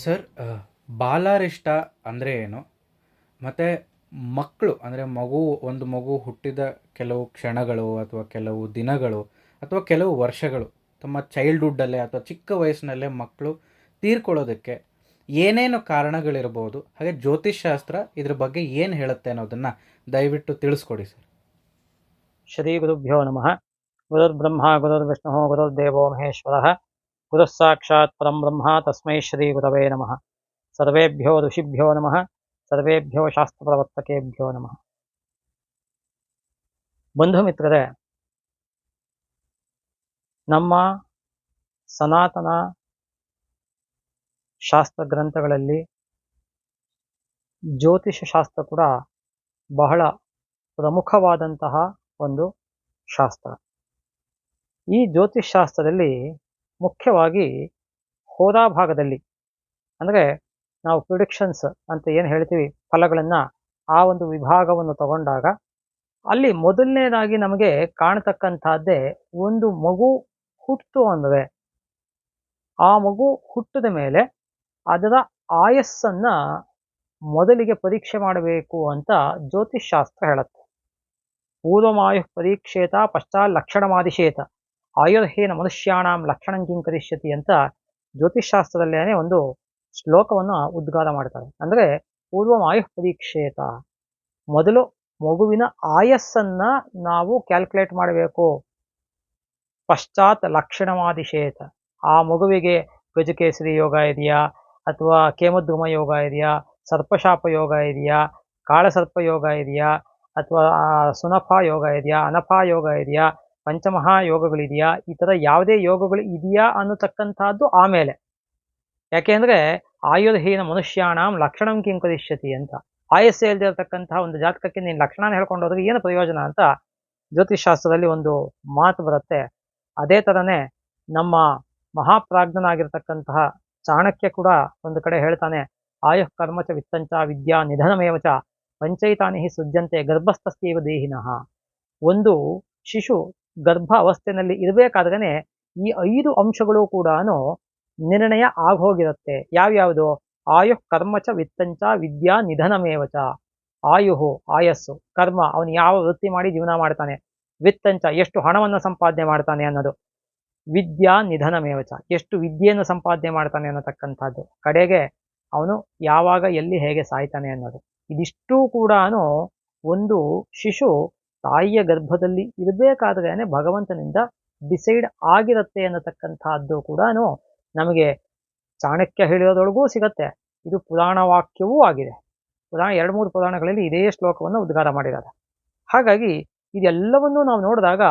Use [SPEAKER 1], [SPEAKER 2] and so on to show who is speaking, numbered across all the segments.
[SPEAKER 1] sir ಬಾಲಾರಿಷ್ಟ ಅಂದರೆ ಏನು ಮತ್ತು ಮಕ್ಕಳು ಅಂದರೆ ಮಗು ಒಂದು ಮಗು ಹುಟ್ಟಿದ ಕೆಲವು ಕ್ಷಣಗಳು ಅಥವಾ ಕೆಲವು ದಿನಗಳು ಅಥವಾ ಕೆಲವು ವರ್ಷಗಳು ತಮ್ಮ ಚೈಲ್ಡ್ಹುಡ್ಡಲ್ಲೇ ಅಥವಾ ಚಿಕ್ಕ ವಯಸ್ಸಿನಲ್ಲೇ ಮಕ್ಕಳು ತೀರ್ಕೊಳ್ಳೋದಕ್ಕೆ ಏನೇನು ಕಾರಣಗಳಿರ್ಬೋದು ಹಾಗೆ ಜ್ಯೋತಿಷ್ಶಾಸ್ತ್ರ ಇದ್ರ ಬಗ್ಗೆ ಏನು ಹೇಳುತ್ತೆ ಅನ್ನೋದನ್ನು ದಯವಿಟ್ಟು ತಿಳಿಸ್ಕೊಡಿ ಸರ್ ಶ್ರೀ ಗುರುಭ್ಯೋ ನಮಃ ಗುರುರ್ಬ್ರಹ್ಮ ಗುರುರ್ ವಿಷ್ಣು ಗುರುರ್ದೇವೋ ಮಹೇಶ್ವರ ಸಾಕ್ಷಾತ್ ಪರಂ ಬ್ರಹ್ಮ ತಸ್ಮೈ ಶ್ರೀಗುರವೇ ನಮಃ ಸರ್ವೇಭ್ಯೋ ಋಷಿಭ್ಯೋ ನಮಃ ಸರ್ವೇಭ್ಯೋ ಶಾಸ್ತ್ರ ಪ್ರವರ್ತಕೇಭ್ಯೋ ನಮಃ ಬಂಧು ಮಿತ್ರರೇ ನಮ್ಮ ಸನಾತನ ಶಾಸ್ತ್ರ ಗ್ರಂಥಗಳಲ್ಲಿ ಜ್ಯೋತಿಷ ಶಾಸ್ತ್ರ ಕೂಡ ಬಹಳ ಪ್ರಮುಖವಾದಂತಹ ಒಂದು ಶಾಸ್ತ್ರ ಈ ಜ್ಯೋತಿಷ್ ಶಾಸ್ತ್ರದಲ್ಲಿ ಮುಖ್ಯವಾಗಿ ಹೋರಾ ಭಾಗದಲ್ಲಿ ಅಂದರೆ ನಾವು ಪ್ರಿಡಿಕ್ಷನ್ಸ್ ಅಂತ ಏನು ಹೇಳ್ತೀವಿ ಫಲಗಳನ್ನು ಆ ಒಂದು ವಿಭಾಗವನ್ನು ತಗೊಂಡಾಗ ಅಲ್ಲಿ ಮೊದಲನೇದಾಗಿ ನಮಗೆ ಕಾಣತಕ್ಕಂಥದ್ದೇ ಒಂದು ಮಗು ಹುಟ್ಟು ಅಂದರೆ ಆ ಮಗು ಹುಟ್ಟಿದ ಮೇಲೆ ಅದರ ಆಯಸ್ಸನ್ನು ಮೊದಲಿಗೆ ಪರೀಕ್ಷೆ ಮಾಡಬೇಕು ಅಂತ ಜ್ಯೋತಿಷ್ ಶಾಸ್ತ್ರ ಹೇಳುತ್ತೆ ಪರೀಕ್ಷೇತ ಪಶ್ಚಾತ್ ಲಕ್ಷಣಮಾದಿಶೇತ ಆಯುರ್ಹೀನ ಮನುಷ್ಯಾಣಾಂ ಲಕ್ಷಣಂ ಕಿಂ ಕರಿಷ್ಯತಿ ಅಂತ ಜ್ಯೋತಿಷಾಸ್ತ್ರದಲ್ಲೇ ಒಂದು ಶ್ಲೋಕವನ್ನು ಉದ್ಗಾರ ಮಾಡ್ತಾರೆ ಅಂದರೆ ಪೂರ್ವಮಾಯುಃ ಪರೀಕ್ಷೇತ ಮೊದಲು ಮಗುವಿನ ಆಯಸ್ಸನ್ನು ನಾವು ಕ್ಯಾಲ್ಕುಲೇಟ್ ಮಾಡಬೇಕು ಪಶ್ಚಾತ್ ಲಕ್ಷಣಮಾಧಿಷೇತ ಆ ಮಗುವಿಗೆ ಗಜಕೇಸರಿ ಯೋಗ ಇದೆಯಾ ಅಥವಾ ಕೇಮದ್ರುಮ ಯೋಗ ಇದೆಯಾ ಸರ್ಪಶಾಪ ಯೋಗ ಇದೆಯಾ ಕಾಳಸರ್ಪ ಯೋಗ ಇದೆಯಾ ಅಥವಾ ಸುನಫ ಯೋಗ ಇದೆಯಾ ಅನಫಾ ಯೋಗ ಇದೆಯಾ ಪಂಚಮಹಾ ಯೋಗಗಳಿದೆಯಾ ಈ ಥರ ಯಾವುದೇ ಯೋಗಗಳು ಇದೆಯಾ ಅನ್ನತಕ್ಕಂಥದ್ದು ಆಮೇಲೆ ಯಾಕೆಂದರೆ ಆಯುಧಹೀನ ಮನುಷ್ಯಾಣಂ ಲಕ್ಷಣಂ ಕಿಂಕರಿಷ್ಯತಿ ಅಂತ ಆಯಸ್ಸೆ ಇಲ್ದಿರತಕ್ಕಂತಹ ಒಂದು ಜಾತಕಕ್ಕೆ ನೀನು ಲಕ್ಷಣ ಹೇಳ್ಕೊಂಡು ಹೋದ್ರೆ ಏನು ಪ್ರಯೋಜನ ಅಂತ ಶಾಸ್ತ್ರದಲ್ಲಿ ಒಂದು ಮಾತು ಬರುತ್ತೆ ಅದೇ ಥರನೇ ನಮ್ಮ ಮಹಾಪ್ರಾಜ್ಞನಾಗಿರ್ತಕ್ಕಂತಹ ಚಾಣಕ್ಯ ಕೂಡ ಒಂದು ಕಡೆ ಹೇಳ್ತಾನೆ ಆಯುಃ ಕರ್ಮಚ ವಿತ್ತಂಚ ವಿದ್ಯಾ ನಿಧನಮೇವಚ ಪಂಚೈತಾನಿ ಸೃಜ್ಯಂತೆ ಗರ್ಭಸ್ಥಸ್ಥೀವ ದೇಹಿನಹ ಒಂದು ಶಿಶು ಗರ್ಭ ಅವಸ್ಥೆನಲ್ಲಿ ಇರಬೇಕಾದ್ರೇ ಈ ಐದು ಅಂಶಗಳು ಕೂಡ ನಿರ್ಣಯ ಆಗೋಗಿರುತ್ತೆ ಯಾವ್ಯಾವುದು ಆಯುಃ ಕರ್ಮಚ ವಿತ್ತಂಚ ವಿದ್ಯಾ ನಿಧನಮೇವಚ ಆಯುಹು ಆಯಸ್ಸು ಕರ್ಮ ಅವನು ಯಾವ ವೃತ್ತಿ ಮಾಡಿ ಜೀವನ ಮಾಡ್ತಾನೆ ವಿತ್ತಂಚ ಎಷ್ಟು ಹಣವನ್ನು ಸಂಪಾದನೆ ಮಾಡ್ತಾನೆ ಅನ್ನೋದು ವಿದ್ಯಾ ನಿಧನಮೇವಚ ಎಷ್ಟು ವಿದ್ಯೆಯನ್ನು ಸಂಪಾದನೆ ಮಾಡ್ತಾನೆ ಅನ್ನತಕ್ಕಂಥದ್ದು ಕಡೆಗೆ ಅವನು ಯಾವಾಗ ಎಲ್ಲಿ ಹೇಗೆ ಸಾಯ್ತಾನೆ ಅನ್ನೋದು ಇದಿಷ್ಟೂ ಕೂಡ ಒಂದು ಶಿಶು ತಾಯಿಯ ಗರ್ಭದಲ್ಲಿ ಇರಬೇಕಾದ್ರೇನೆ ಭಗವಂತನಿಂದ ಡಿಸೈಡ್ ಆಗಿರುತ್ತೆ ಅನ್ನತಕ್ಕಂಥದ್ದು ಕೂಡ ನಮಗೆ ಚಾಣಕ್ಯ ಹೇಳಿರೋದೊಳಗೂ ಸಿಗತ್ತೆ ಇದು ಪುರಾಣ ವಾಕ್ಯವೂ ಆಗಿದೆ ಪುರಾಣ ಎರಡು ಮೂರು ಪುರಾಣಗಳಲ್ಲಿ ಇದೇ ಶ್ಲೋಕವನ್ನು ಉದ್ಗಾರ ಮಾಡಿದ್ದಾರೆ ಹಾಗಾಗಿ ಇದೆಲ್ಲವನ್ನೂ ನಾವು ನೋಡಿದಾಗ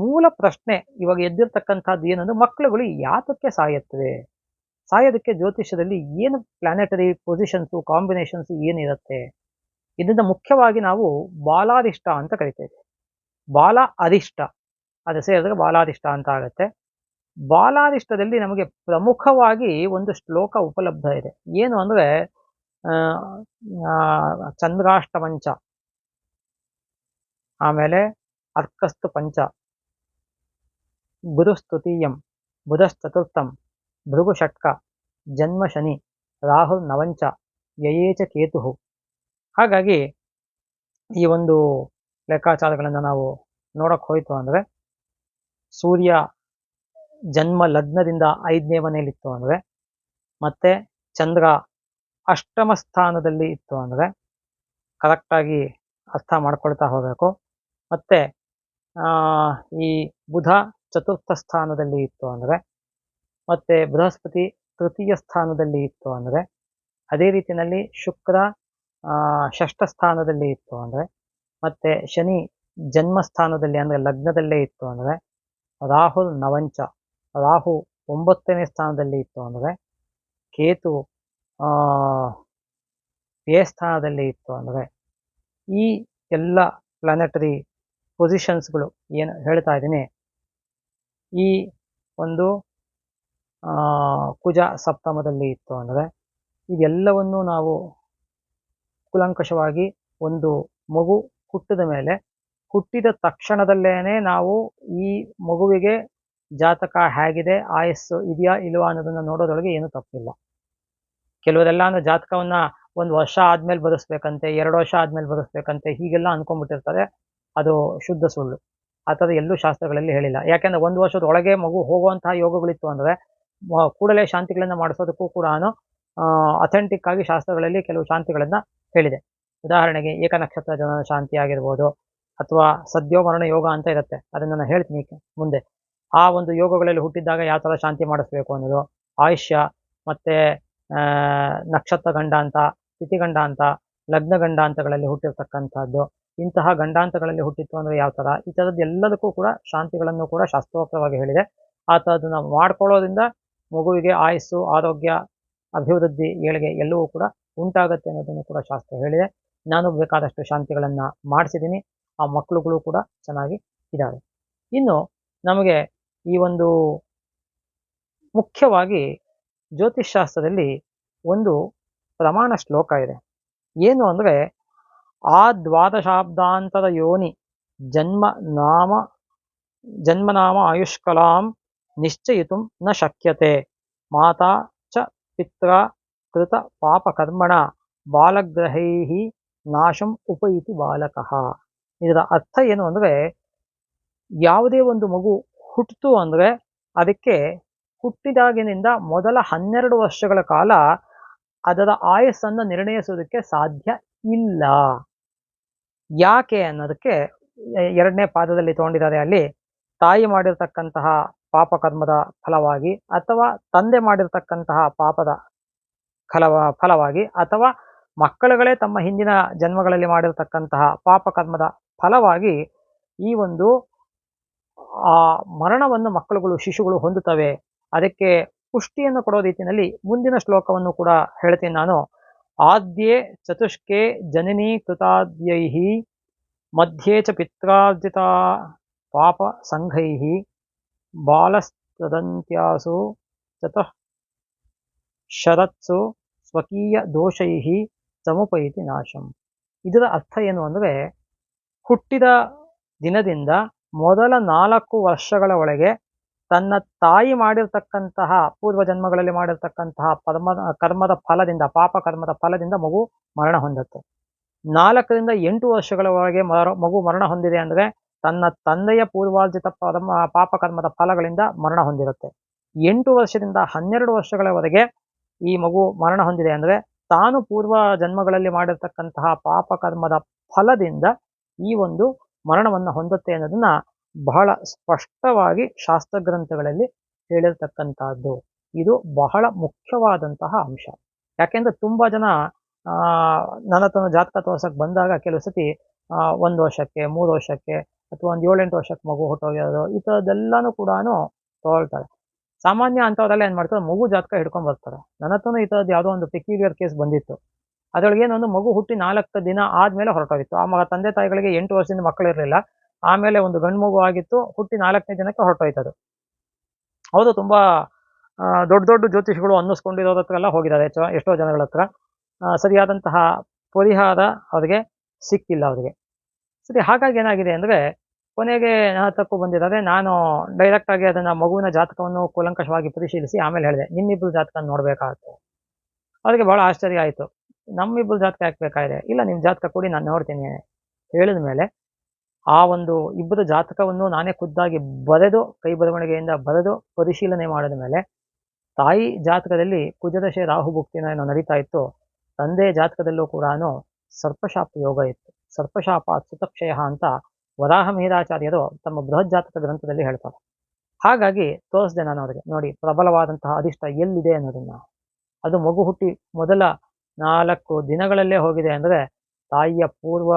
[SPEAKER 1] ಮೂಲ ಪ್ರಶ್ನೆ ಇವಾಗ ಎದ್ದಿರ್ತಕ್ಕಂಥದ್ದು ಏನಂದ್ರೆ ಮಕ್ಕಳುಗಳು ಯಾತಕ್ಕೆ ಸಾಯುತ್ತವೆ ಸಾಯೋದಕ್ಕೆ ಜ್ಯೋತಿಷ್ಯದಲ್ಲಿ ಏನು ಪ್ಲಾನೆಟರಿ ಪೊಸಿಷನ್ಸು ಕಾಂಬಿನೇಷನ್ಸು ಏನಿರುತ್ತೆ ಇದರಿಂದ ಮುಖ್ಯವಾಗಿ ನಾವು ಬಾಲಾದಿಷ್ಟ ಅಂತ ಕರಿತೇವೆ ಬಾಲ ಅರಿಷ್ಟ ಅದು ಸೇರಿದ್ರೆ ಬಾಲಾದಿಷ್ಟ ಅಂತ ಆಗುತ್ತೆ ಬಾಲಾದಿಷ್ಟದಲ್ಲಿ ನಮಗೆ ಪ್ರಮುಖವಾಗಿ ಒಂದು ಶ್ಲೋಕ ಉಪಲಬ್ಧ ಇದೆ ಏನು ಅಂದರೆ ಚಂದ್ರಾಷ್ಟಪಂಚ ಆಮೇಲೆ ಅರ್ಕಸ್ತು ಪಂಚ ಗುರುಸ್ತುತೀಯಂ ಬುಧಶ್ಚತುರ್ಥಂ ಷಟ್ಕ ಜನ್ಮ ಶನಿ ರಾಹುಲ್ ನವಂಚ ಯಯೇಚ ಕೇತು ಹಾಗಾಗಿ ಈ ಒಂದು ಲೆಕ್ಕಾಚಾರಗಳನ್ನು ನಾವು ನೋಡಕ್ಕೆ ಹೋಯಿತು ಅಂದರೆ ಸೂರ್ಯ ಜನ್ಮ ಲಗ್ನದಿಂದ ಐದನೇ ಮನೆಯಲ್ಲಿತ್ತು ಅಂದರೆ ಮತ್ತು ಚಂದ್ರ ಅಷ್ಟಮ ಸ್ಥಾನದಲ್ಲಿ ಇತ್ತು ಅಂದರೆ ಕರೆಕ್ಟಾಗಿ ಅರ್ಥ ಮಾಡ್ಕೊಳ್ತಾ ಹೋಗಬೇಕು ಮತ್ತು ಈ ಬುಧ ಚತುರ್ಥ ಸ್ಥಾನದಲ್ಲಿ ಇತ್ತು ಅಂದರೆ ಮತ್ತೆ ಬೃಹಸ್ಪತಿ ತೃತೀಯ ಸ್ಥಾನದಲ್ಲಿ ಇತ್ತು ಅಂದರೆ ಅದೇ ರೀತಿಯಲ್ಲಿ ಶುಕ್ರ ಷಷ್ಠ ಸ್ಥಾನದಲ್ಲಿ ಇತ್ತು ಅಂದರೆ ಮತ್ತೆ ಶನಿ ಜನ್ಮ ಸ್ಥಾನದಲ್ಲಿ ಅಂದರೆ ಲಗ್ನದಲ್ಲೇ ಇತ್ತು ಅಂದರೆ ರಾಹುಲ್ ನವಂಚ ರಾಹು ಒಂಬತ್ತನೇ ಸ್ಥಾನದಲ್ಲಿ ಇತ್ತು ಅಂದರೆ ಕೇತು ಎ ಸ್ಥಾನದಲ್ಲಿ ಇತ್ತು ಅಂದರೆ ಈ ಎಲ್ಲ ಪ್ಲಾನೆಟರಿ ಪೊಸಿಷನ್ಸ್ಗಳು ಏನು ಹೇಳ್ತಾ ಇದ್ದೀನಿ ಈ ಒಂದು ಕುಜ ಸಪ್ತಮದಲ್ಲಿ ಇತ್ತು ಅಂದರೆ ಇದೆಲ್ಲವನ್ನು ನಾವು ಕುಲಂಕಷವಾಗಿ ಒಂದು ಮಗು ಹುಟ್ಟಿದ ಮೇಲೆ ಹುಟ್ಟಿದ ತಕ್ಷಣದಲ್ಲೇ ನಾವು ಈ ಮಗುವಿಗೆ ಜಾತಕ ಹೇಗಿದೆ ಆಯಸ್ಸು ಇದೆಯಾ ಇಲ್ವಾ ಅನ್ನೋದನ್ನು ನೋಡೋದೊಳಗೆ ಏನೂ ತಪ್ಪಿಲ್ಲ ಕೆಲವರೆಲ್ಲ ಅಂದ್ರೆ ಜಾತಕವನ್ನ ಒಂದು ವರ್ಷ ಆದಮೇಲೆ ಬದಸ್ಬೇಕಂತೆ ಎರಡು ವರ್ಷ ಆದಮೇಲೆ ಬದಸ್ಬೇಕಂತೆ ಹೀಗೆಲ್ಲ ಅನ್ಕೊಂಡ್ಬಿಟ್ಟಿರ್ತಾರೆ ಅದು ಶುದ್ಧ ಸುಳ್ಳು ಆ ಥರ ಎಲ್ಲೂ ಶಾಸ್ತ್ರಗಳಲ್ಲಿ ಹೇಳಿಲ್ಲ ಯಾಕೆಂದ್ರೆ ಒಂದು ವರ್ಷದ ಒಳಗೆ ಮಗು ಹೋಗುವಂತಹ ಯೋಗಗಳಿತ್ತು ಅಂದರೆ ಕೂಡಲೇ ಶಾಂತಿಗಳನ್ನು ಮಾಡಿಸೋದಕ್ಕೂ ಕೂಡ ಅಥೆಂಟಿಕ್ ಆಗಿ ಶಾಸ್ತ್ರಗಳಲ್ಲಿ ಕೆಲವು ಶಾಂತಿಗಳನ್ನು ಹೇಳಿದೆ ಉದಾಹರಣೆಗೆ ಏಕನಕ್ಷತ್ರ ಜನನ ಶಾಂತಿ ಆಗಿರ್ಬೋದು ಅಥವಾ ಮರಣ ಯೋಗ ಅಂತ ಇರುತ್ತೆ ಅದನ್ನು ನಾನು ಹೇಳ್ತೀನಿ ಮುಂದೆ ಆ ಒಂದು ಯೋಗಗಳಲ್ಲಿ ಹುಟ್ಟಿದ್ದಾಗ ಯಾವ ಥರ ಶಾಂತಿ ಮಾಡಿಸ್ಬೇಕು ಅನ್ನೋದು ಆಯುಷ್ಯ ಮತ್ತು ನಕ್ಷತ್ರ ಗಂಡಾಂತ ಅಂತ ಲಗ್ನ ಗಂಡಾಂತಗಳಲ್ಲಿ ಹುಟ್ಟಿರ್ತಕ್ಕಂಥದ್ದು ಇಂತಹ ಗಂಡಾಂತಗಳಲ್ಲಿ ಹುಟ್ಟಿತ್ತು ಅಂದರೆ ಯಾವ ಥರ ಈ ಥರದ್ದು ಎಲ್ಲದಕ್ಕೂ ಕೂಡ ಶಾಂತಿಗಳನ್ನು ಕೂಡ ಶಾಸ್ತ್ರೋಕ್ತವಾಗಿ ಹೇಳಿದೆ ಆ ಥರದ್ದು ನಾವು ಮಾಡ್ಕೊಳ್ಳೋದ್ರಿಂದ ಮಗುವಿಗೆ ಆಯಸ್ಸು ಆರೋಗ್ಯ ಅಭಿವೃದ್ಧಿ ಏಳಿಗೆ ಎಲ್ಲವೂ ಕೂಡ ಉಂಟಾಗತ್ತೆ ಅನ್ನೋದನ್ನು ಕೂಡ ಶಾಸ್ತ್ರ ಹೇಳಿದೆ ನಾನು ಬೇಕಾದಷ್ಟು ಶಾಂತಿಗಳನ್ನು ಮಾಡಿಸಿದ್ದೀನಿ ಆ ಮಕ್ಕಳುಗಳು ಕೂಡ ಚೆನ್ನಾಗಿ ಇದ್ದಾರೆ ಇನ್ನು ನಮಗೆ ಈ ಒಂದು ಮುಖ್ಯವಾಗಿ ಶಾಸ್ತ್ರದಲ್ಲಿ ಒಂದು ಪ್ರಮಾಣ ಶ್ಲೋಕ ಇದೆ ಏನು ಅಂದರೆ ಆ ದ್ವಾದಶಾಬ್ದಾಂತರ ಯೋನಿ ಜನ್ಮ ನಾಮ ಜನ್ಮನಾಮ ಆಯುಷ್ಕಲಾಂ ನಿಶ್ಚಯಿತು ನ ಶಕ್ಯತೆ ಮಾತಾ ಚ ಪಿತ್ರ ಕೃತ ಪಾಪಕರ್ಮಣ ಬಾಲಗ್ರಹೈ ನಾಶಂ ಉಪಯಿತಿ ಬಾಲಕಃ ಇದರ ಅರ್ಥ ಏನು ಅಂದರೆ ಯಾವುದೇ ಒಂದು ಮಗು ಹುಟ್ಟಿತು ಅಂದರೆ ಅದಕ್ಕೆ ಹುಟ್ಟಿದಾಗಿನಿಂದ ಮೊದಲ ಹನ್ನೆರಡು ವರ್ಷಗಳ ಕಾಲ ಅದರ ಆಯಸ್ಸನ್ನು ನಿರ್ಣಯಿಸೋದಕ್ಕೆ ಸಾಧ್ಯ ಇಲ್ಲ ಯಾಕೆ ಅನ್ನೋದಕ್ಕೆ ಎರಡನೇ ಪಾದದಲ್ಲಿ ತಗೊಂಡಿದ್ದಾರೆ ಅಲ್ಲಿ ತಾಯಿ ಮಾಡಿರ್ತಕ್ಕಂತಹ ಪಾಪಕರ್ಮದ ಫಲವಾಗಿ ಅಥವಾ ತಂದೆ ಮಾಡಿರತಕ್ಕಂತಹ ಪಾಪದ ಫಲವ ಫಲವಾಗಿ ಅಥವಾ ಮಕ್ಕಳುಗಳೇ ತಮ್ಮ ಹಿಂದಿನ ಜನ್ಮಗಳಲ್ಲಿ ಮಾಡಿರ್ತಕ್ಕಂತಹ ಪಾಪಕರ್ಮದ ಫಲವಾಗಿ ಈ ಒಂದು ಆ ಮರಣವನ್ನು ಮಕ್ಕಳುಗಳು ಶಿಶುಗಳು ಹೊಂದುತ್ತವೆ ಅದಕ್ಕೆ ಪುಷ್ಟಿಯನ್ನು ಕೊಡೋ ರೀತಿಯಲ್ಲಿ ಮುಂದಿನ ಶ್ಲೋಕವನ್ನು ಕೂಡ ಹೇಳ್ತೀನಿ ನಾನು ಆದ್ಯೆ ಚತುಷ್ಕೆ ಜನನಿ ಕೃತಾದ್ಯೈ ಮಧ್ಯೆ ಚ ಪಿತ್ರಾರ್ಜಿತ ಪಾಪ ಸಂಘೈ ಚತಃ ಶರತ್ಸು ಸ್ವಕೀಯ ದೋಷೈಹಿ ಸಮುಪೈತಿ ನಾಶಂ ಇದರ ಅರ್ಥ ಏನು ಅಂದರೆ ಹುಟ್ಟಿದ ದಿನದಿಂದ ಮೊದಲ ನಾಲ್ಕು ವರ್ಷಗಳ ಒಳಗೆ ತನ್ನ ತಾಯಿ ಮಾಡಿರ್ತಕ್ಕಂತಹ ಜನ್ಮಗಳಲ್ಲಿ ಮಾಡಿರ್ತಕ್ಕಂತಹ ಪರ್ಮ ಕರ್ಮದ ಫಲದಿಂದ ಪಾಪ ಕರ್ಮದ ಫಲದಿಂದ ಮಗು ಮರಣ ಹೊಂದುತ್ತೆ ನಾಲ್ಕರಿಂದ ಎಂಟು ವರ್ಷಗಳ ಒಳಗೆ ಮರ ಮಗು ಮರಣ ಹೊಂದಿದೆ ಅಂದರೆ ತನ್ನ ತಂದೆಯ ಪೂರ್ವಾರ್ಜಿತ ಪಾಪಕರ್ಮದ ಫಲಗಳಿಂದ ಮರಣ ಹೊಂದಿರುತ್ತೆ ಎಂಟು ವರ್ಷದಿಂದ ಹನ್ನೆರಡು ವರ್ಷಗಳವರೆಗೆ ಈ ಮಗು ಮರಣ ಹೊಂದಿದೆ ಅಂದರೆ ತಾನು ಪೂರ್ವ ಜನ್ಮಗಳಲ್ಲಿ ಮಾಡಿರ್ತಕ್ಕಂತಹ ಪಾಪಕರ್ಮದ ಫಲದಿಂದ ಈ ಒಂದು ಮರಣವನ್ನು ಹೊಂದುತ್ತೆ ಅನ್ನೋದನ್ನ ಬಹಳ ಸ್ಪಷ್ಟವಾಗಿ ಶಾಸ್ತ್ರಗ್ರಂಥಗಳಲ್ಲಿ ಹೇಳಿರ್ತಕ್ಕಂಥದ್ದು ಇದು ಬಹಳ ಮುಖ್ಯವಾದಂತಹ ಅಂಶ ಯಾಕೆಂದ್ರೆ ತುಂಬಾ ಜನ ನನ್ನ ತನ್ನ ಜಾತಕ ತೋರ್ಸಕ್ಕೆ ಬಂದಾಗ ಕೆಲವು ಸತಿ ಒಂದು ವರ್ಷಕ್ಕೆ ಮೂರು ವರ್ಷಕ್ಕೆ ಅಥವಾ ಒಂದು ಏಳೆಂಟು ವರ್ಷಕ್ಕೆ ಮಗು ಹುಟ್ಟೋಗಿರೋದು ಈ ಥರದ್ದೆಲ್ಲನೂ ಕೂಡ ತಗೊಳ್ತಾರೆ ಸಾಮಾನ್ಯ ಅಂಥವರೆಲ್ಲ ಏನು ಮಾಡ್ತಾರೆ ಮಗು ಜಾತಕ ಹಿಡ್ಕೊಂಡು ಬರ್ತಾರೆ ನನ್ನ ಹತ್ರನೂ ಈ ಥರದ್ದು ಯಾವುದೋ ಒಂದು ಪೆಕ್ಯೂರಿಯರ್ ಕೇಸ್ ಬಂದಿತ್ತು ಅದರೊಳಗೆ ಏನೊಂದು ಮಗು ಹುಟ್ಟಿ ನಾಲ್ಕು ದಿನ ಆದಮೇಲೆ ಹೊರಟೋಗಿತ್ತು ಆ ಮಗ ತಂದೆ ತಾಯಿಗಳಿಗೆ ಎಂಟು ವರ್ಷದಿಂದ ಮಕ್ಕಳಿರಲಿಲ್ಲ ಆಮೇಲೆ ಒಂದು ಗಂಡು ಮಗು ಆಗಿತ್ತು ಹುಟ್ಟಿ ನಾಲ್ಕನೇ ದಿನಕ್ಕೆ ಹೊರಟೋಯ್ತದು ಹೌದು ತುಂಬ ದೊಡ್ಡ ದೊಡ್ಡ ಜ್ಯೋತಿಷಿಗಳು ಅನ್ನಿಸ್ಕೊಂಡಿರೋದ ಹತ್ರ ಎಲ್ಲ ಹೋಗಿದ್ದಾರೆ ಎಷ್ಟೋ ಎಷ್ಟೋ ಜನಗಳ ಹತ್ರ ಸರಿಯಾದಂತಹ ಪರಿಹಾರ ಅವರಿಗೆ ಸಿಕ್ಕಿಲ್ಲ ಅವರಿಗೆ ಸರಿ ಹಾಗಾಗಿ ಏನಾಗಿದೆ ಅಂದರೆ ಕೊನೆಗೆ ನನ್ನ ಹತ್ತಕ್ಕೂ ಬಂದಿದ್ದಾರೆ ನಾನು ಆಗಿ ಅದನ್ನ ಮಗುವಿನ ಜಾತಕವನ್ನು ಕೂಲಂಕಷವಾಗಿ ಪರಿಶೀಲಿಸಿ ಆಮೇಲೆ ಹೇಳಿದೆ ನಿಮ್ಮಿಬ್ಬರು ಜಾತಕ ನೋಡಬೇಕಾಗುತ್ತೆ ಅದಕ್ಕೆ ಬಹಳ ಆಶ್ಚರ್ಯ ಆಯಿತು ನಮ್ಮಿಬ್ಬರು ಜಾತಕ ಹಾಕ್ಬೇಕಾಗಿದೆ ಇಲ್ಲ ನಿಮ್ಮ ಜಾತಕ ಕೊಡಿ ನಾನು ನೋಡ್ತೀನಿ ಹೇಳಿದ ಮೇಲೆ ಆ ಒಂದು ಇಬ್ಬರ ಜಾತಕವನ್ನು ನಾನೇ ಖುದ್ದಾಗಿ ಬರೆದು ಕೈ ಬರವಣಿಗೆಯಿಂದ ಬರೆದು ಪರಿಶೀಲನೆ ಮಾಡಿದ ಮೇಲೆ ತಾಯಿ ಜಾತಕದಲ್ಲಿ ಕುಜದಶೆ ರಾಹುಭುಕ್ತಿನ ಏನೋ ನಡೀತಾ ಇತ್ತು ತಂದೆ ಜಾತಕದಲ್ಲೂ ಕೂಡ ಸರ್ಪಶಾಪ ಯೋಗ ಇತ್ತು ಸರ್ಪಶಾಪ ಸುತಕ್ಷಯ ಅಂತ ವರಾಹ ತಮ್ಮ ಬೃಹಜ್ಜಾತಕ ಗ್ರಂಥದಲ್ಲಿ ಹೇಳ್ತಾರೆ ಹಾಗಾಗಿ ತೋರಿಸಿದೆ ನಾನು ಅವರಿಗೆ ನೋಡಿ ಪ್ರಬಲವಾದಂತಹ ಅದಿಷ್ಟ ಎಲ್ಲಿದೆ ಅನ್ನೋದನ್ನ ಅದು ಮಗು ಹುಟ್ಟಿ ಮೊದಲ ನಾಲ್ಕು ದಿನಗಳಲ್ಲೇ ಹೋಗಿದೆ ಅಂದರೆ ತಾಯಿಯ ಪೂರ್ವ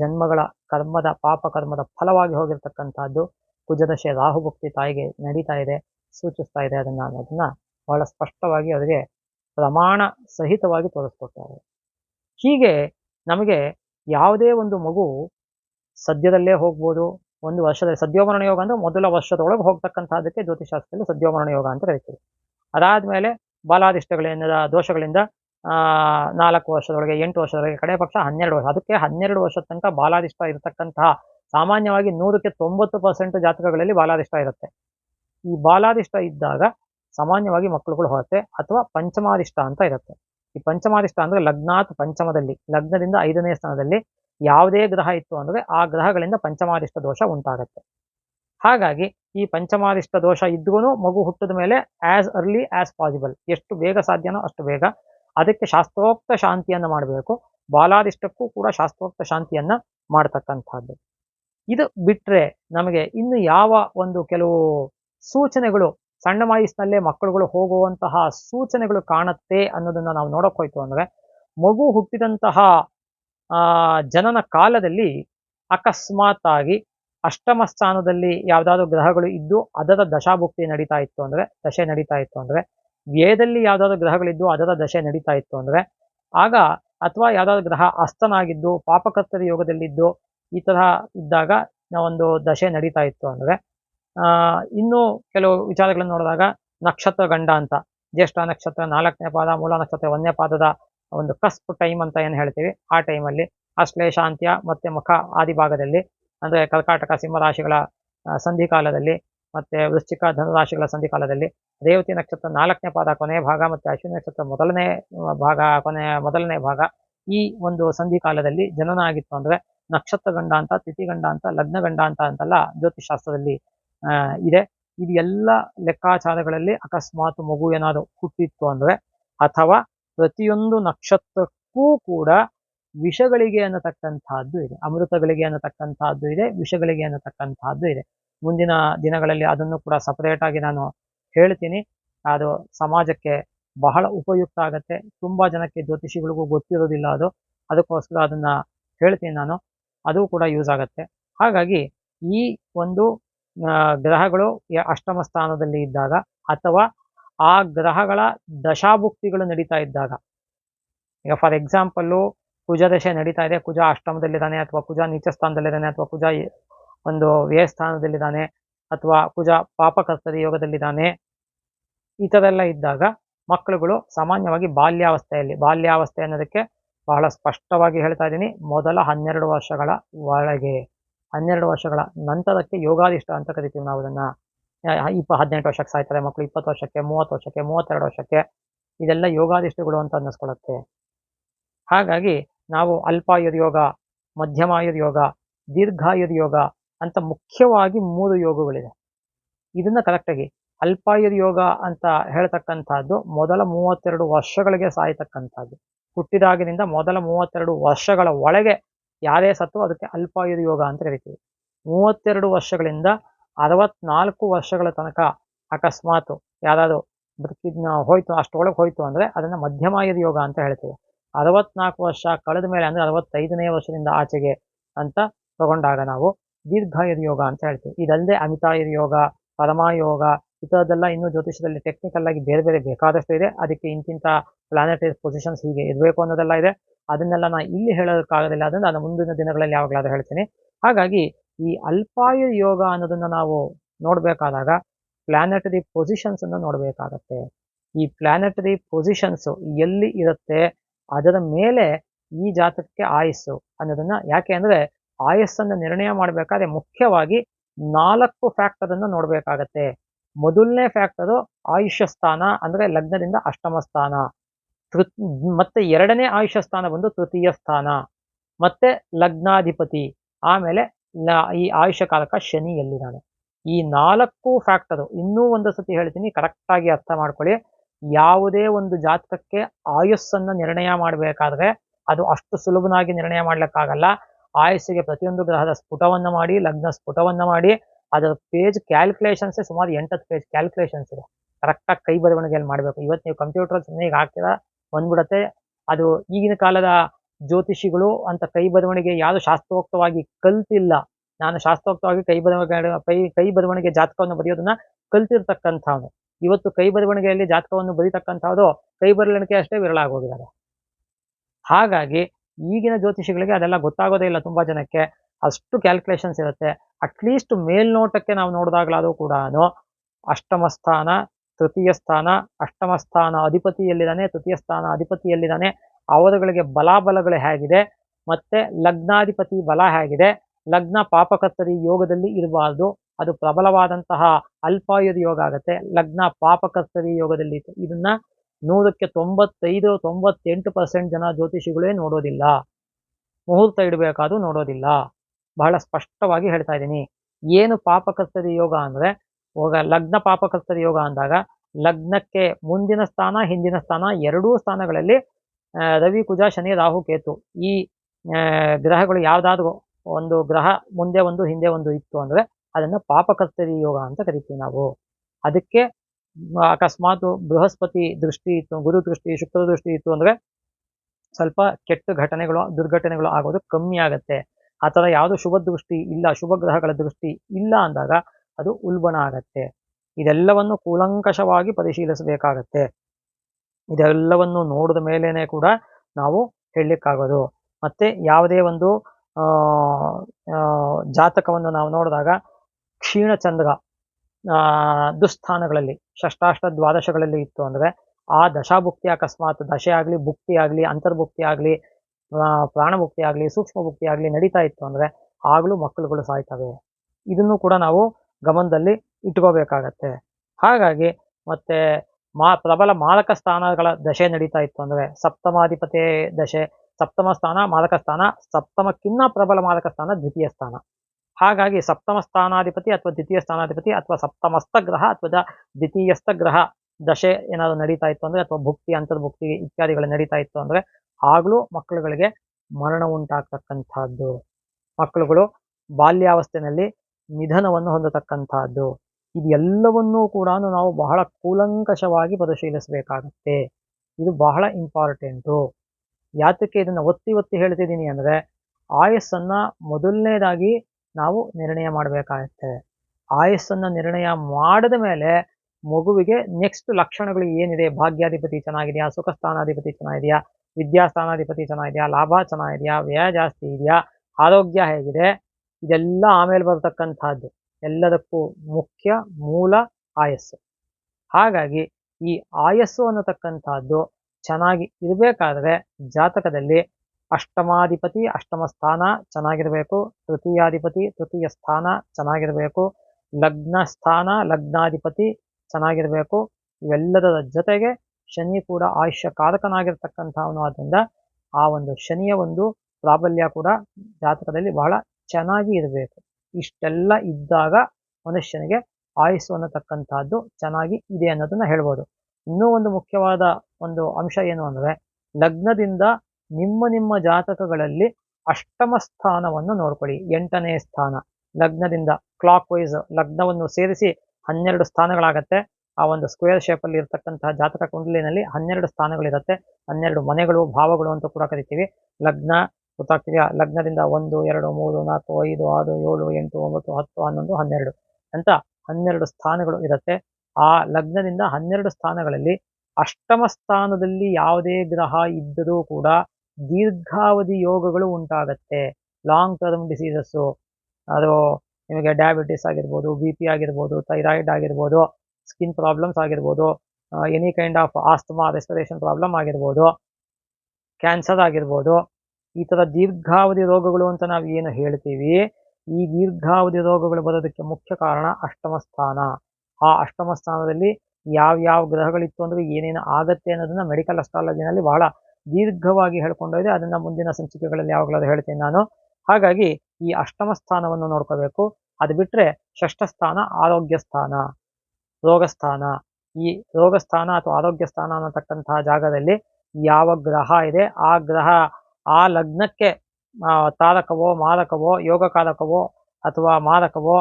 [SPEAKER 1] ಜನ್ಮಗಳ ಕರ್ಮದ ಪಾಪ ಕರ್ಮದ ಫಲವಾಗಿ ಹೋಗಿರ್ತಕ್ಕಂಥದ್ದು ಕುಜದಶೆ ರಾಹುಭಕ್ತಿ ತಾಯಿಗೆ ನಡೀತಾ ಇದೆ ಸೂಚಿಸ್ತಾ ಇದೆ ಅದನ್ನ ಅನ್ನೋದನ್ನ ಬಹಳ ಸ್ಪಷ್ಟವಾಗಿ ಅವರಿಗೆ ಪ್ರಮಾಣ ಸಹಿತವಾಗಿ ತೋರಿಸ್ಕೊಡ್ತಾರೆ ಹೀಗೆ ನಮಗೆ ಯಾವುದೇ ಒಂದು ಮಗು ಸದ್ಯದಲ್ಲೇ ಹೋಗ್ಬೋದು ಒಂದು ವರ್ಷದ ಸದ್ಯೋಮರಣ ಯೋಗ ಅಂದರೆ ಮೊದಲ ವರ್ಷದೊಳಗೆ ಹೋಗ್ತಕ್ಕಂಥದ್ದಕ್ಕೆ ಜ್ಯೋತಿಷಾಸ್ತ್ರದಲ್ಲಿ ಸದ್ಯೋಮರಣ ಯೋಗ ಅಂತ ಕರಿತೀವಿ ಅದಾದಮೇಲೆ ಬಾಲಾದಿಷ್ಟಗಳಿಂದ ದೋಷಗಳಿಂದ ನಾಲ್ಕು ವರ್ಷದೊಳಗೆ ಎಂಟು ವರ್ಷದೊಳಗೆ ಕಡೆ ಪಕ್ಷ ಹನ್ನೆರಡು ವರ್ಷ ಅದಕ್ಕೆ ಹನ್ನೆರಡು ವರ್ಷದ ತನಕ ಬಾಲಾದಿಷ್ಟ ಇರತಕ್ಕಂತಹ ಸಾಮಾನ್ಯವಾಗಿ ನೂರಕ್ಕೆ ತೊಂಬತ್ತು ಪರ್ಸೆಂಟ್ ಜಾತಕಗಳಲ್ಲಿ ಬಾಲಾದಿಷ್ಟ ಇರುತ್ತೆ ಈ ಬಾಲಾದಿಷ್ಟ ಇದ್ದಾಗ ಸಾಮಾನ್ಯವಾಗಿ ಮಕ್ಕಳುಗಳು ಹೊರತೆ ಅಥವಾ ಪಂಚಮಾದಿಷ್ಟ ಅಂತ ಇರುತ್ತೆ ಈ ಅಂದ್ರೆ ಲಗ್ನಾತ್ ಪಂಚಮದಲ್ಲಿ ಲಗ್ನದಿಂದ ಐದನೇ ಸ್ಥಾನದಲ್ಲಿ ಯಾವುದೇ ಗ್ರಹ ಇತ್ತು ಅಂದರೆ ಆ ಗ್ರಹಗಳಿಂದ ಪಂಚಮಾದಿಷ್ಟ ದೋಷ ಉಂಟಾಗತ್ತೆ ಹಾಗಾಗಿ ಈ ಪಂಚಮಾದಿಷ್ಟ ದೋಷ ಇದ್ರೂ ಮಗು ಹುಟ್ಟಿದ ಮೇಲೆ ಆಸ್ ಅರ್ಲಿ ಆಸ್ ಪಾಸಿಬಲ್ ಎಷ್ಟು ಬೇಗ ಸಾಧ್ಯನೋ ಅಷ್ಟು ಬೇಗ ಅದಕ್ಕೆ ಶಾಸ್ತ್ರೋಕ್ತ ಶಾಂತಿಯನ್ನು ಮಾಡಬೇಕು ಬಾಲಾದಿಷ್ಟಕ್ಕೂ ಕೂಡ ಶಾಸ್ತ್ರೋಕ್ತ ಶಾಂತಿಯನ್ನ ಮಾಡ್ತಕ್ಕಂಥದ್ದು ಇದು ಬಿಟ್ರೆ ನಮಗೆ ಇನ್ನು ಯಾವ ಒಂದು ಕೆಲವು ಸೂಚನೆಗಳು ಸಣ್ಣ ವಯಸ್ಸಿನಲ್ಲೇ ಮಕ್ಕಳುಗಳು ಹೋಗುವಂತಹ ಸೂಚನೆಗಳು ಕಾಣುತ್ತೆ ಅನ್ನೋದನ್ನು ನಾವು ಹೋಯ್ತು ಅಂದರೆ ಮಗು ಹುಟ್ಟಿದಂತಹ ಜನನ ಕಾಲದಲ್ಲಿ ಅಕಸ್ಮಾತ್ತಾಗಿ ಅಷ್ಟಮ ಸ್ಥಾನದಲ್ಲಿ ಯಾವುದಾದ್ರೂ ಗ್ರಹಗಳು ಇದ್ದು ಅದರ ದಶಾಭುಕ್ತಿ ನಡೀತಾ ಇತ್ತು ಅಂದರೆ ದಶೆ ನಡೀತಾ ಇತ್ತು ಅಂದರೆ ವ್ಯಯದಲ್ಲಿ ಯಾವುದಾದ್ರೂ ಗ್ರಹಗಳಿದ್ದು ಅದರ ದಶೆ ನಡೀತಾ ಇತ್ತು ಅಂದರೆ ಆಗ ಅಥವಾ ಯಾವುದಾದ್ರೂ ಗ್ರಹ ಅಸ್ತನಾಗಿದ್ದು ಪಾಪಕರ್ತರ ಯೋಗದಲ್ಲಿದ್ದು ಈ ತರಹ ಇದ್ದಾಗ ಒಂದು ದಶೆ ನಡೀತಾ ಇತ್ತು ಅಂದರೆ ಇನ್ನೂ ಕೆಲವು ವಿಚಾರಗಳನ್ನು ನೋಡಿದಾಗ ನಕ್ಷತ್ರ ಗಂಡ ಅಂತ ಜ್ಯೇಷ್ಠ ನಕ್ಷತ್ರ ನಾಲ್ಕನೇ ಪಾದ ಮೂಲ ನಕ್ಷತ್ರ ಒಂದನೇ ಪಾದದ ಒಂದು ಕಸ್ಪ್ ಟೈಮ್ ಅಂತ ಏನು ಹೇಳ್ತೀವಿ ಆ ಟೈಮಲ್ಲಿ ಅಶ್ಲೇಷ ಅಂತ್ಯ ಮತ್ತು ಮುಖ ಭಾಗದಲ್ಲಿ ಅಂದರೆ ಕರ್ಕಾಟಕ ಸಿಂಹರಾಶಿಗಳ ಸಂಧಿಕಾಲದಲ್ಲಿ ಮತ್ತು ವೃಶ್ಚಿಕ ಧನುರಾಶಿಗಳ ಸಂಧಿಕಾಲದಲ್ಲಿ ರೇವತಿ ನಕ್ಷತ್ರ ನಾಲ್ಕನೇ ಪಾದ ಕೊನೆಯ ಭಾಗ ಮತ್ತು ಅಶ್ವಿನಿ ನಕ್ಷತ್ರ ಮೊದಲನೇ ಭಾಗ ಕೊನೆಯ ಮೊದಲನೇ ಭಾಗ ಈ ಒಂದು ಸಂಧಿಕಾಲದಲ್ಲಿ ಜನನ ಆಗಿತ್ತು ಅಂದರೆ ನಕ್ಷತ್ರ ಗಂಡ ಅಂತ ಗಂಡ ಅಂತ ಲಗ್ನಗಂಡ ಅಂತ ಅಂತೆಲ್ಲ ಶಾಸ್ತ್ರದಲ್ಲಿ ಇದೆ ಇದು ಎಲ್ಲ ಲೆಕ್ಕಾಚಾರಗಳಲ್ಲಿ ಅಕಸ್ಮಾತ್ ಮಗು ಏನಾದ್ರು ಹುಟ್ಟಿತ್ತು ಅಂದ್ರೆ ಅಥವಾ ಪ್ರತಿಯೊಂದು ನಕ್ಷತ್ರಕ್ಕೂ ಕೂಡ ವಿಷಗಳಿಗೆ ಅನ್ನತಕ್ಕಂಥದ್ದು ಇದೆ ಅಮೃತಗಳಿಗೆ ಅನ್ನತಕ್ಕಂಥದ್ದು ಇದೆ ವಿಷಗಳಿಗೆ ಅನ್ನತಕ್ಕಂತಹದ್ದು ಇದೆ ಮುಂದಿನ ದಿನಗಳಲ್ಲಿ ಅದನ್ನು ಕೂಡ ಸಪರೇಟ್ ಆಗಿ ನಾನು ಹೇಳ್ತೀನಿ ಅದು ಸಮಾಜಕ್ಕೆ ಬಹಳ ಉಪಯುಕ್ತ ಆಗುತ್ತೆ ತುಂಬಾ ಜನಕ್ಕೆ ಜ್ಯೋತಿಷಿಗಳಿಗೂ ಗೊತ್ತಿರೋದಿಲ್ಲ ಅದು ಅದಕ್ಕೋಸ್ಕರ ಅದನ್ನ ಹೇಳ್ತೀನಿ ನಾನು ಅದು ಕೂಡ ಯೂಸ್ ಆಗುತ್ತೆ ಹಾಗಾಗಿ ಈ ಒಂದು ಗ್ರಹಗಳು ಅಷ್ಟಮ ಸ್ಥಾನದಲ್ಲಿ ಇದ್ದಾಗ ಅಥವಾ ಆ ಗ್ರಹಗಳ ದಶಾಭುಕ್ತಿಗಳು ನಡೀತಾ ಇದ್ದಾಗ ಈಗ ಫಾರ್ ಎಕ್ಸಾಂಪಲ್ಲು ಕುಜ ದಶೆ ನಡೀತಾ ಇದೆ ಕುಜ ಅಷ್ಟಮದಲ್ಲಿದ್ದಾನೆ ಅಥವಾ ಕುಜ ನೀಚ ಸ್ಥಾನದಲ್ಲಿದ್ದಾನೆ ಅಥವಾ ಕುಜ ಒಂದು ವ್ಯಯ ಸ್ಥಾನದಲ್ಲಿದ್ದಾನೆ ಅಥವಾ ಕುಜ ಪಾಪಕರ್ತರಿ ಯೋಗದಲ್ಲಿದ್ದಾನೆ ಈ ಥರ ಎಲ್ಲ ಇದ್ದಾಗ ಮಕ್ಕಳುಗಳು ಸಾಮಾನ್ಯವಾಗಿ ಬಾಲ್ಯಾವಸ್ಥೆಯಲ್ಲಿ ಬಾಲ್ಯಾವಸ್ಥೆ ಅನ್ನೋದಕ್ಕೆ ಬಹಳ ಸ್ಪಷ್ಟವಾಗಿ ಹೇಳ್ತಾ ಇದ್ದೀನಿ ಮೊದಲ ಹನ್ನೆರಡು ವರ್ಷಗಳ ಒಳಗೆ ಹನ್ನೆರಡು ವರ್ಷಗಳ ನಂತರಕ್ಕೆ ಯೋಗಾದಿಷ್ಟ ಅಂತ ಕರಿತೀವಿ ನಾವು ಅದನ್ನು ಇಪ್ಪ ಹದಿನೆಂಟು ವರ್ಷಕ್ಕೆ ಸಾಯ್ತಾರೆ ಮಕ್ಕಳು ಇಪ್ಪತ್ತು ವರ್ಷಕ್ಕೆ ಮೂವತ್ತು ವರ್ಷಕ್ಕೆ ಮೂವತ್ತೆರಡು ವರ್ಷಕ್ಕೆ ಇದೆಲ್ಲ ಯೋಗಾದಿಷ್ಟಗಳು ಅಂತ ಅನ್ನಿಸ್ಕೊಳ್ಳುತ್ತೆ ಹಾಗಾಗಿ ನಾವು ಅಲ್ಪಾಯುರ್ ಯೋಗ ಮಧ್ಯಮಾಯುರ್ ಯೋಗ ದೀರ್ಘಾಯುರ್ ಯೋಗ ಅಂತ ಮುಖ್ಯವಾಗಿ ಮೂರು ಯೋಗಗಳಿದೆ ಇದನ್ನು ಕರೆಕ್ಟಾಗಿ ಅಲ್ಪಾಯುರ್ ಯೋಗ ಅಂತ ಹೇಳ್ತಕ್ಕಂಥದ್ದು ಮೊದಲ ಮೂವತ್ತೆರಡು ವರ್ಷಗಳಿಗೆ ಸಾಯ್ತಕ್ಕಂಥದ್ದು ಹುಟ್ಟಿದಾಗಿನಿಂದ ಮೊದಲ ಮೂವತ್ತೆರಡು ವರ್ಷಗಳ ಒಳಗೆ ಯಾರೇ ಸತ್ತು ಅದಕ್ಕೆ ಅಲ್ಪಾಯುಧ ಯೋಗ ಅಂತ ಕರಿತೀವಿ ಮೂವತ್ತೆರಡು ವರ್ಷಗಳಿಂದ ಅರವತ್ನಾಲ್ಕು ವರ್ಷಗಳ ತನಕ ಅಕಸ್ಮಾತ್ ಯಾರಾದರೂ ಬದುಕಿದ್ನ ಹೋಯ್ತು ಅಷ್ಟೊಳಗೆ ಹೋಯ್ತು ಅಂದರೆ ಅದನ್ನು ಮಧ್ಯಮಾಯುಧ ಯೋಗ ಅಂತ ಹೇಳ್ತೀವಿ ಅರವತ್ನಾಲ್ಕು ವರ್ಷ ಕಳೆದ ಮೇಲೆ ಅಂದರೆ ಅರವತ್ತೈದನೇ ವರ್ಷದಿಂದ ಆಚೆಗೆ ಅಂತ ತಗೊಂಡಾಗ ನಾವು ದೀರ್ಘಾಯುಧ ಯೋಗ ಅಂತ ಹೇಳ್ತೀವಿ ಇದಲ್ಲದೆ ಅಮಿತಾಯುಧ ಯೋಗ ಪರಮಾಯೋಗ ಯೋಗ ಇನ್ನೂ ಜ್ಯೋತಿಷದಲ್ಲಿ ಟೆಕ್ನಿಕಲ್ ಆಗಿ ಬೇರೆ ಬೇರೆ ಬೇಕಾದಷ್ಟು ಇದೆ ಅದಕ್ಕೆ ಇಂತಿಂಥ ಪ್ಲಾನೆಟರಿ ಪೊಸಿಷನ್ಸ್ ಹೀಗೆ ಇರಬೇಕು ಅನ್ನೋದೆಲ್ಲ ಇದೆ ಅದನ್ನೆಲ್ಲ ನಾನು ಇಲ್ಲಿ ಹೇಳೋದಕ್ಕಾಗೋದಿಲ್ಲ ಅದರಿಂದ ನಾನು ಮುಂದಿನ ದಿನಗಳಲ್ಲಿ ಯಾವಾಗಲಾದರೂ ಹೇಳ್ತೀನಿ ಹಾಗಾಗಿ ಈ ಅಲ್ಪಾಯು ಯೋಗ ಅನ್ನೋದನ್ನು ನಾವು ನೋಡಬೇಕಾದಾಗ ಪ್ಲ್ಯಾನೆಟರಿ ಪೊಸಿಷನ್ಸನ್ನು ನೋಡಬೇಕಾಗತ್ತೆ ಈ ಪ್ಲಾನೆಟರಿ ಪೊಸಿಷನ್ಸು ಎಲ್ಲಿ ಇರುತ್ತೆ ಅದರ ಮೇಲೆ ಈ ಜಾತಕಕ್ಕೆ ಆಯಸ್ಸು ಅನ್ನೋದನ್ನು ಯಾಕೆ ಅಂದರೆ ಆಯಸ್ಸನ್ನು ನಿರ್ಣಯ ಮಾಡಬೇಕಾದ್ರೆ ಮುಖ್ಯವಾಗಿ ನಾಲ್ಕು ಫ್ಯಾಕ್ಟರನ್ನು ನೋಡಬೇಕಾಗತ್ತೆ ಮೊದಲನೇ ಫ್ಯಾಕ್ಟರು ಆಯುಷ್ಯ ಸ್ಥಾನ ಅಂದರೆ ಲಗ್ನದಿಂದ ಅಷ್ಟಮ ಸ್ಥಾನ ಮತ್ತೆ ಎರಡನೇ ಆಯುಷ ಸ್ಥಾನ ಬಂದು ತೃತೀಯ ಸ್ಥಾನ ಮತ್ತೆ ಲಗ್ನಾಧಿಪತಿ ಆಮೇಲೆ ಈ ಆಯುಷ ಕಾಲಕ ಶನಿ ಎಲ್ಲಿದ್ದಾನೆ ಈ ನಾಲ್ಕು ಫ್ಯಾಕ್ಟರು ಇನ್ನೂ ಒಂದು ಸತಿ ಹೇಳ್ತೀನಿ ಕರೆಕ್ಟಾಗಿ ಅರ್ಥ ಮಾಡ್ಕೊಳ್ಳಿ ಯಾವುದೇ ಒಂದು ಜಾತಕಕ್ಕೆ ಆಯುಸ್ಸನ್ನು ನಿರ್ಣಯ ಮಾಡಬೇಕಾದ್ರೆ ಅದು ಅಷ್ಟು ಸುಲಭನಾಗಿ ನಿರ್ಣಯ ಮಾಡ್ಲಿಕ್ಕಾಗಲ್ಲ ಆಯಸ್ಸಿಗೆ ಪ್ರತಿಯೊಂದು ಗ್ರಹದ ಸ್ಫುಟವನ್ನು ಮಾಡಿ ಲಗ್ನ ಸ್ಫುಟವನ್ನು ಮಾಡಿ ಅದರ ಪೇಜ್ ಕ್ಯಾಲ್ಕುಲೇಷನ್ಸೇ ಸುಮಾರು ಎಂಟತ್ತು ಪೇಜ್ ಕ್ಯಾಲ್ಕುಲೇಷನ್ಸ್ ಇದೆ ಕರೆಕ್ಟಾಗಿ ಕೈ ಬರವಣಿಗೆಯಲ್ಲಿ ಮಾಡಬೇಕು ಇವತ್ತು ನೀವು ಕಂಪ್ಯೂಟರ್ ಚೆನ್ನಾಗಿ ಈಗ ಹಾಕ್ತೀರಾ ಬಂದ್ಬಿಡತ್ತೆ ಅದು ಈಗಿನ ಕಾಲದ ಜ್ಯೋತಿಷಿಗಳು ಅಂತ ಕೈ ಬದವಣಿಗೆ ಯಾರು ಶಾಸ್ತ್ರೋಕ್ತವಾಗಿ ಕಲ್ತಿಲ್ಲ ನಾನು ಶಾಸ್ತ್ರೋಕ್ತವಾಗಿ ಕೈ ಬದವಣಿಗೆ ಕೈ ಕೈ ಬದವಣಿಗೆ ಜಾತಕವನ್ನು ಬರೆಯೋದನ್ನ ಕಲ್ತಿರ್ತಕ್ಕಂಥ ಇವತ್ತು ಕೈ ಬದವಣಿಗೆಯಲ್ಲಿ ಜಾತಕವನ್ನು ಬರೀತಕ್ಕಂಥವ್ದು ಕೈ ಬರಲಿಕೆ ಅಷ್ಟೇ ವಿರಳ ಆಗೋಗಿದ್ದಾರೆ ಹಾಗಾಗಿ ಈಗಿನ ಜ್ಯೋತಿಷಿಗಳಿಗೆ ಅದೆಲ್ಲ ಗೊತ್ತಾಗೋದೇ ಇಲ್ಲ ತುಂಬಾ ಜನಕ್ಕೆ ಅಷ್ಟು ಕ್ಯಾಲ್ಕುಲೇಷನ್ಸ್ ಇರುತ್ತೆ ಅಟ್ಲೀಸ್ಟ್ ಮೇಲ್ನೋಟಕ್ಕೆ ನಾವು ನೋಡಿದಾಗಲಾದರೂ ಕೂಡ ಅಷ್ಟಮ ಸ್ಥಾನ ತೃತೀಯ ಸ್ಥಾನ ಅಷ್ಟಮ ಸ್ಥಾನ ಅಧಿಪತಿಯಲ್ಲಿದ್ದಾನೆ ತೃತೀಯ ಸ್ಥಾನ ಅಧಿಪತಿಯಲ್ಲಿದ್ದಾನೆ ಅವರುಗಳಿಗೆ ಬಲಾಬಲಗಳು ಹೇಗಿದೆ ಮತ್ತೆ ಲಗ್ನಾಧಿಪತಿ ಬಲ ಹೇಗಿದೆ ಲಗ್ನ ಪಾಪಕರ್ತರಿ ಯೋಗದಲ್ಲಿ ಇರಬಾರ್ದು ಅದು ಪ್ರಬಲವಾದಂತಹ ಅಲ್ಪಾಯುಧ ಯೋಗ ಆಗುತ್ತೆ ಲಗ್ನ ಪಾಪಕರ್ತರಿ ಯೋಗದಲ್ಲಿ ಇದನ್ನ ನೂರಕ್ಕೆ ತೊಂಬತ್ತೈದು ತೊಂಬತ್ತೆಂಟು ಪರ್ಸೆಂಟ್ ಜನ ಜ್ಯೋತಿಷಿಗಳೇ ನೋಡೋದಿಲ್ಲ ಮುಹೂರ್ತ ಇಡಬೇಕಾದ್ರೂ ನೋಡೋದಿಲ್ಲ ಬಹಳ ಸ್ಪಷ್ಟವಾಗಿ ಹೇಳ್ತಾ ಇದ್ದೀನಿ ಏನು ಪಾಪಕರ್ತರಿ ಯೋಗ ಅಂದರೆ ಹೋಗ ಲಗ್ನ ಪಾಪಕರ್ತರಿ ಯೋಗ ಅಂದಾಗ ಲಗ್ನಕ್ಕೆ ಮುಂದಿನ ಸ್ಥಾನ ಹಿಂದಿನ ಸ್ಥಾನ ಎರಡೂ ಸ್ಥಾನಗಳಲ್ಲಿ ರವಿ ಕುಜ ಶನಿ ರಾಹು ಕೇತು ಈ ಗ್ರಹಗಳು ಯಾವುದಾದ್ರೂ ಒಂದು ಗ್ರಹ ಮುಂದೆ ಒಂದು ಹಿಂದೆ ಒಂದು ಇತ್ತು ಅಂದರೆ ಅದನ್ನು ಪಾಪಕರ್ತರಿ ಯೋಗ ಅಂತ ಕರಿತೀವಿ ನಾವು ಅದಕ್ಕೆ ಅಕಸ್ಮಾತ್ ಬೃಹಸ್ಪತಿ ದೃಷ್ಟಿ ಇತ್ತು ಗುರು ದೃಷ್ಟಿ ಶುಕ್ರ ದೃಷ್ಟಿ ಇತ್ತು ಅಂದರೆ ಸ್ವಲ್ಪ ಕೆಟ್ಟ ಘಟನೆಗಳು ದುರ್ಘಟನೆಗಳು ಆಗೋದು ಕಮ್ಮಿ ಆಗುತ್ತೆ ಆ ಥರ ಯಾವುದು ಶುಭ ದೃಷ್ಟಿ ಇಲ್ಲ ಶುಭ ಗ್ರಹಗಳ ದೃಷ್ಟಿ ಇಲ್ಲ ಅಂದಾಗ ಅದು ಉಲ್ಬಣ ಆಗತ್ತೆ ಇದೆಲ್ಲವನ್ನು ಕೂಲಂಕಷವಾಗಿ ಪರಿಶೀಲಿಸಬೇಕಾಗತ್ತೆ ಇದೆಲ್ಲವನ್ನು ನೋಡಿದ ಮೇಲೇನೆ ಕೂಡ ನಾವು ಹೇಳಲಿಕ್ಕಾಗೋದು ಮತ್ತೆ ಯಾವುದೇ ಒಂದು ಜಾತಕವನ್ನು ನಾವು ನೋಡಿದಾಗ ಕ್ಷೀಣ ಚಂದ್ರ ದುಸ್ಥಾನಗಳಲ್ಲಿ ಷಷ್ಟಾಷ್ಟ ದ್ವಾದಶಗಳಲ್ಲಿ ಇತ್ತು ಅಂದರೆ ಆ ದಶಾಭುಕ್ತಿ ಅಕಸ್ಮಾತ್ ದಶೆ ಆಗಲಿ ಭುಕ್ತಿ ಆಗಲಿ ಅಂತರ್ಭುಕ್ತಿ ಆಗಲಿ ಪ್ರಾಣಭುಕ್ತಿ ಆಗಲಿ ಸೂಕ್ಷ್ಮ ಭುಕ್ತಿ ಆಗಲಿ ನಡೀತಾ ಇತ್ತು ಅಂದರೆ ಆಗಲೂ ಮಕ್ಕಳುಗಳು ಸಾಯ್ತವೆ ಇದನ್ನು ಕೂಡ ನಾವು ಗಮನದಲ್ಲಿ ಇಟ್ಕೋಬೇಕಾಗತ್ತೆ ಹಾಗಾಗಿ ಮತ್ತೆ ಮಾ ಪ್ರಬಲ ಮಾದಕ ಸ್ಥಾನಗಳ ದಶೆ ನಡೀತಾ ಇತ್ತು ಅಂದರೆ ಸಪ್ತಮಾಧಿಪತಿ ದಶೆ ಸಪ್ತಮ ಸ್ಥಾನ ಮಾದಕ ಸ್ಥಾನ ಸಪ್ತಮಕ್ಕಿನ್ನ ಪ್ರಬಲ ಮಾದಕ ಸ್ಥಾನ ದ್ವಿತೀಯ ಸ್ಥಾನ ಹಾಗಾಗಿ ಸಪ್ತಮ ಸ್ಥಾನಾಧಿಪತಿ ಅಥವಾ ದ್ವಿತೀಯ ಸ್ಥಾನಾಧಿಪತಿ ಅಥವಾ ಸಪ್ತಮಸ್ಥ ಗ್ರಹ ಅಥವಾ ದ್ವಿತೀಯಸ್ಥ ಗ್ರಹ ದಶೆ ಏನಾದರೂ ನಡೀತಾ ಇತ್ತು ಅಂದರೆ ಅಥವಾ ಭುಕ್ತಿ ಅಂತರ್ಭುಕ್ತಿ ಇತ್ಯಾದಿಗಳು ನಡೀತಾ ಇತ್ತು ಅಂದರೆ ಆಗಲೂ ಮಕ್ಕಳುಗಳಿಗೆ ಮರಣ ಉಂಟಾಗ್ತಕ್ಕಂಥದ್ದು ಮಕ್ಕಳುಗಳು ಬಾಲ್ಯಾವಸ್ಥೆಯಲ್ಲಿ ನಿಧನವನ್ನು ಹೊಂದತಕ್ಕಂಥದ್ದು ಇದೆಲ್ಲವನ್ನೂ ಕೂಡ ನಾವು ಬಹಳ ಕೂಲಂಕಷವಾಗಿ ಪರಿಶೀಲಿಸಬೇಕಾಗುತ್ತೆ ಇದು ಬಹಳ ಇಂಪಾರ್ಟೆಂಟು ಯಾತಕ್ಕೆ ಇದನ್ನು ಒತ್ತಿ ಒತ್ತಿ ಹೇಳ್ತಿದ್ದೀನಿ ಅಂದರೆ ಆಯಸ್ಸನ್ನು ಮೊದಲನೇದಾಗಿ ನಾವು ನಿರ್ಣಯ ಮಾಡಬೇಕಾಗತ್ತೆ ಆಯಸ್ಸನ್ನು ನಿರ್ಣಯ ಮಾಡಿದ ಮೇಲೆ ಮಗುವಿಗೆ ನೆಕ್ಸ್ಟ್ ಲಕ್ಷಣಗಳು ಏನಿದೆ ಭಾಗ್ಯಾಧಿಪತಿ ಚೆನ್ನಾಗಿದೆಯಾ ಸುಖ ಸ್ಥಾನಾಧಿಪತಿ ಚೆನ್ನಾಗಿದೆಯಾ ವಿದ್ಯಾಸ್ಥಾನಾಧಿಪತಿ ಚೆನ್ನಾಗಿದೆಯಾ ಲಾಭ ಚೆನ್ನಾಗಿದೆಯಾ ವ್ಯಯ ಜಾಸ್ತಿ ಇದೆಯಾ ಆರೋಗ್ಯ ಹೇಗಿದೆ ಇದೆಲ್ಲ ಆಮೇಲೆ ಬರತಕ್ಕಂಥದ್ದು ಎಲ್ಲದಕ್ಕೂ ಮುಖ್ಯ ಮೂಲ ಆಯಸ್ಸು ಹಾಗಾಗಿ ಈ ಆಯಸ್ಸು ಅನ್ನತಕ್ಕಂಥದ್ದು ಚೆನ್ನಾಗಿ ಇರಬೇಕಾದ್ರೆ ಜಾತಕದಲ್ಲಿ ಅಷ್ಟಮಾಧಿಪತಿ ಅಷ್ಟಮ ಸ್ಥಾನ ಚೆನ್ನಾಗಿರಬೇಕು ತೃತೀಯಾಧಿಪತಿ ತೃತೀಯ ಸ್ಥಾನ ಚೆನ್ನಾಗಿರಬೇಕು ಲಗ್ನ ಸ್ಥಾನ ಲಗ್ನಾಧಿಪತಿ ಚೆನ್ನಾಗಿರಬೇಕು ಇವೆಲ್ಲದರ ಜೊತೆಗೆ ಶನಿ ಕೂಡ ಆಯುಷ್ಯ ಕಾರಕನಾಗಿರ್ತಕ್ಕಂಥವನು ಆದ್ದರಿಂದ ಆ ಒಂದು ಶನಿಯ ಒಂದು ಪ್ರಾಬಲ್ಯ ಕೂಡ ಜಾತಕದಲ್ಲಿ ಬಹಳ ಚೆನ್ನಾಗಿ ಇರಬೇಕು ಇಷ್ಟೆಲ್ಲ ಇದ್ದಾಗ ಮನುಷ್ಯನಿಗೆ ಆಯುಸ್ಸು ಅನ್ನತಕ್ಕಂಥದ್ದು ಚೆನ್ನಾಗಿ ಇದೆ ಅನ್ನೋದನ್ನ ಹೇಳ್ಬೋದು ಇನ್ನೂ ಒಂದು ಮುಖ್ಯವಾದ ಒಂದು ಅಂಶ ಏನು ಅಂದರೆ ಲಗ್ನದಿಂದ ನಿಮ್ಮ ನಿಮ್ಮ ಜಾತಕಗಳಲ್ಲಿ ಅಷ್ಟಮ ಸ್ಥಾನವನ್ನು ನೋಡ್ಕೊಳ್ಳಿ ಎಂಟನೇ ಸ್ಥಾನ ಲಗ್ನದಿಂದ ಕ್ಲಾಕ್ ವೈಸ್ ಲಗ್ನವನ್ನು ಸೇರಿಸಿ ಹನ್ನೆರಡು ಸ್ಥಾನಗಳಾಗತ್ತೆ ಆ ಒಂದು ಸ್ಕ್ವೇರ್ ಶೇಪಲ್ಲಿ ಇರತಕ್ಕಂತಹ ಜಾತಕ ಕುಂಡಲಿನಲ್ಲಿ ಹನ್ನೆರಡು ಸ್ಥಾನಗಳಿರುತ್ತೆ ಹನ್ನೆರಡು ಮನೆಗಳು ಭಾವಗಳು ಅಂತ ಕೂಡ ಕರಿತೀವಿ ಲಗ್ನ ಗೊತ್ತಾಗ್ತಿದೆಯಾ ಲಗ್ನದಿಂದ ಒಂದು ಎರಡು ಮೂರು ನಾಲ್ಕು ಐದು ಆರು ಏಳು ಎಂಟು ಒಂಬತ್ತು ಹತ್ತು ಹನ್ನೊಂದು ಹನ್ನೆರಡು ಅಂತ ಹನ್ನೆರಡು ಸ್ಥಾನಗಳು ಇರುತ್ತೆ ಆ ಲಗ್ನದಿಂದ ಹನ್ನೆರಡು ಸ್ಥಾನಗಳಲ್ಲಿ ಅಷ್ಟಮ ಸ್ಥಾನದಲ್ಲಿ ಯಾವುದೇ ಗ್ರಹ ಇದ್ದರೂ ಕೂಡ ದೀರ್ಘಾವಧಿ ಯೋಗಗಳು ಉಂಟಾಗತ್ತೆ ಲಾಂಗ್ ಟರ್ಮ್ ಡಿಸೀಸಸ್ಸು ಅದು ನಿಮಗೆ ಡಯಾಬಿಟಿಸ್ ಆಗಿರ್ಬೋದು ಬಿ ಪಿ ಆಗಿರ್ಬೋದು ಥೈರಾಯ್ಡ್ ಆಗಿರ್ಬೋದು ಸ್ಕಿನ್ ಪ್ರಾಬ್ಲಮ್ಸ್ ಆಗಿರ್ಬೋದು any kind of asthma respiration problem ಆಗಿರ್ಬೋದು ಕ್ಯಾನ್ಸರ್ ಆಗಿರ್ಬೋದು ಈ ಥರ ದೀರ್ಘಾವಧಿ ರೋಗಗಳು ಅಂತ ನಾವು ಏನು ಹೇಳ್ತೀವಿ ಈ ದೀರ್ಘಾವಧಿ ರೋಗಗಳು ಬರೋದಕ್ಕೆ ಮುಖ್ಯ ಕಾರಣ ಅಷ್ಟಮ ಸ್ಥಾನ ಆ ಅಷ್ಟಮ ಸ್ಥಾನದಲ್ಲಿ ಯಾವ ಯಾವ ಗ್ರಹಗಳಿತ್ತು ಅಂದ್ರೆ ಏನೇನು ಆಗತ್ತೆ ಅನ್ನೋದನ್ನು ಮೆಡಿಕಲ್ ಅಸ್ಟ್ರಾಲಜಿನಲ್ಲಿ ಬಹಳ ದೀರ್ಘವಾಗಿ ಹೇಳ್ಕೊಂಡಿದೆ ಅದನ್ನು ಮುಂದಿನ ಸಂಚಿಕೆಗಳಲ್ಲಿ ಯಾವಾಗಲೂ ಹೇಳ್ತೀನಿ ನಾನು ಹಾಗಾಗಿ ಈ ಅಷ್ಟಮ ಸ್ಥಾನವನ್ನು ನೋಡ್ಕೋಬೇಕು ಅದು ಬಿಟ್ಟರೆ ಷಷ್ಠ ಸ್ಥಾನ ಆರೋಗ್ಯ ಸ್ಥಾನ ರೋಗಸ್ಥಾನ ಈ ರೋಗಸ್ಥಾನ ಅಥವಾ ಆರೋಗ್ಯ ಸ್ಥಾನ ಅನ್ನತಕ್ಕಂತಹ ಜಾಗದಲ್ಲಿ ಯಾವ ಗ್ರಹ ಇದೆ ಆ ಗ್ರಹ ಆ ಲಗ್ನಕ್ಕೆ ತಾರಕವೋ ಮಾರಕವೋ ಯೋಗ ಕಾರಕವೋ ಅಥವಾ ಮಾರಕವೋ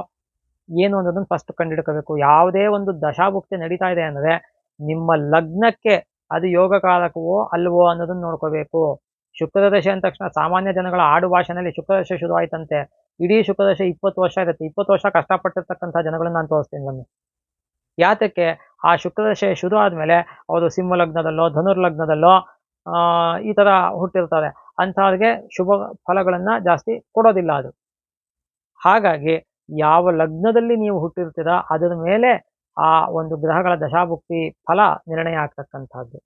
[SPEAKER 1] ಏನು ಅನ್ನೋದನ್ನು ಫಸ್ಟ್ ಕಂಡುಹಿಡ್ಕೋಬೇಕು ಯಾವುದೇ ಒಂದು ದಶಾಭುಕ್ತಿ ನಡೀತಾ ಇದೆ ಅಂದರೆ ನಿಮ್ಮ ಲಗ್ನಕ್ಕೆ ಅದು ಯೋಗಕಾರಕವೋ ಅಲ್ವೋ ಅನ್ನೋದನ್ನು ನೋಡ್ಕೋಬೇಕು ಶುಕ್ರದಶೆ ಅಂದ ತಕ್ಷಣ ಸಾಮಾನ್ಯ ಜನಗಳ ಆಡು ಭಾಷೆನಲ್ಲಿ ಶುಕ್ರದಶೆ ಶುರುವಾಯ್ತಂತೆ ಇಡೀ ಶುಕ್ರದಶೆ ಇಪ್ಪತ್ತು ವರ್ಷ ಇರುತ್ತೆ ಇಪ್ಪತ್ತು ವರ್ಷ ಕಷ್ಟಪಟ್ಟಿರ್ತಕ್ಕಂಥ ಜನಗಳನ್ನ ನಾನು ತೋರಿಸ್ತೀನಿ ನಾನು ಯಾತಕ್ಕೆ ಆ ಶುಕ್ರದಶೆ ಶುರು ಆದಮೇಲೆ ಅವರು ಸಿಂಹ ಲಗ್ನದಲ್ಲೋ ಧನುರ್ ಲಗ್ನದಲ್ಲೋ ಈ ಥರ ಹುಟ್ಟಿರ್ತಾರೆ ಅಂಥವ್ರಿಗೆ ಶುಭ ಫಲಗಳನ್ನು ಜಾಸ್ತಿ ಕೊಡೋದಿಲ್ಲ ಅದು ಹಾಗಾಗಿ ಯಾವ ಲಗ್ನದಲ್ಲಿ ನೀವು ಹುಟ್ಟಿರ್ತೀರಾ ಅದರ ಮೇಲೆ ಆ ಒಂದು ಗ್ರಹಗಳ ದಶಾಭುಕ್ತಿ ಫಲ ನಿರ್ಣಯ ಆಗ್ತಕ್ಕಂಥದ್ದು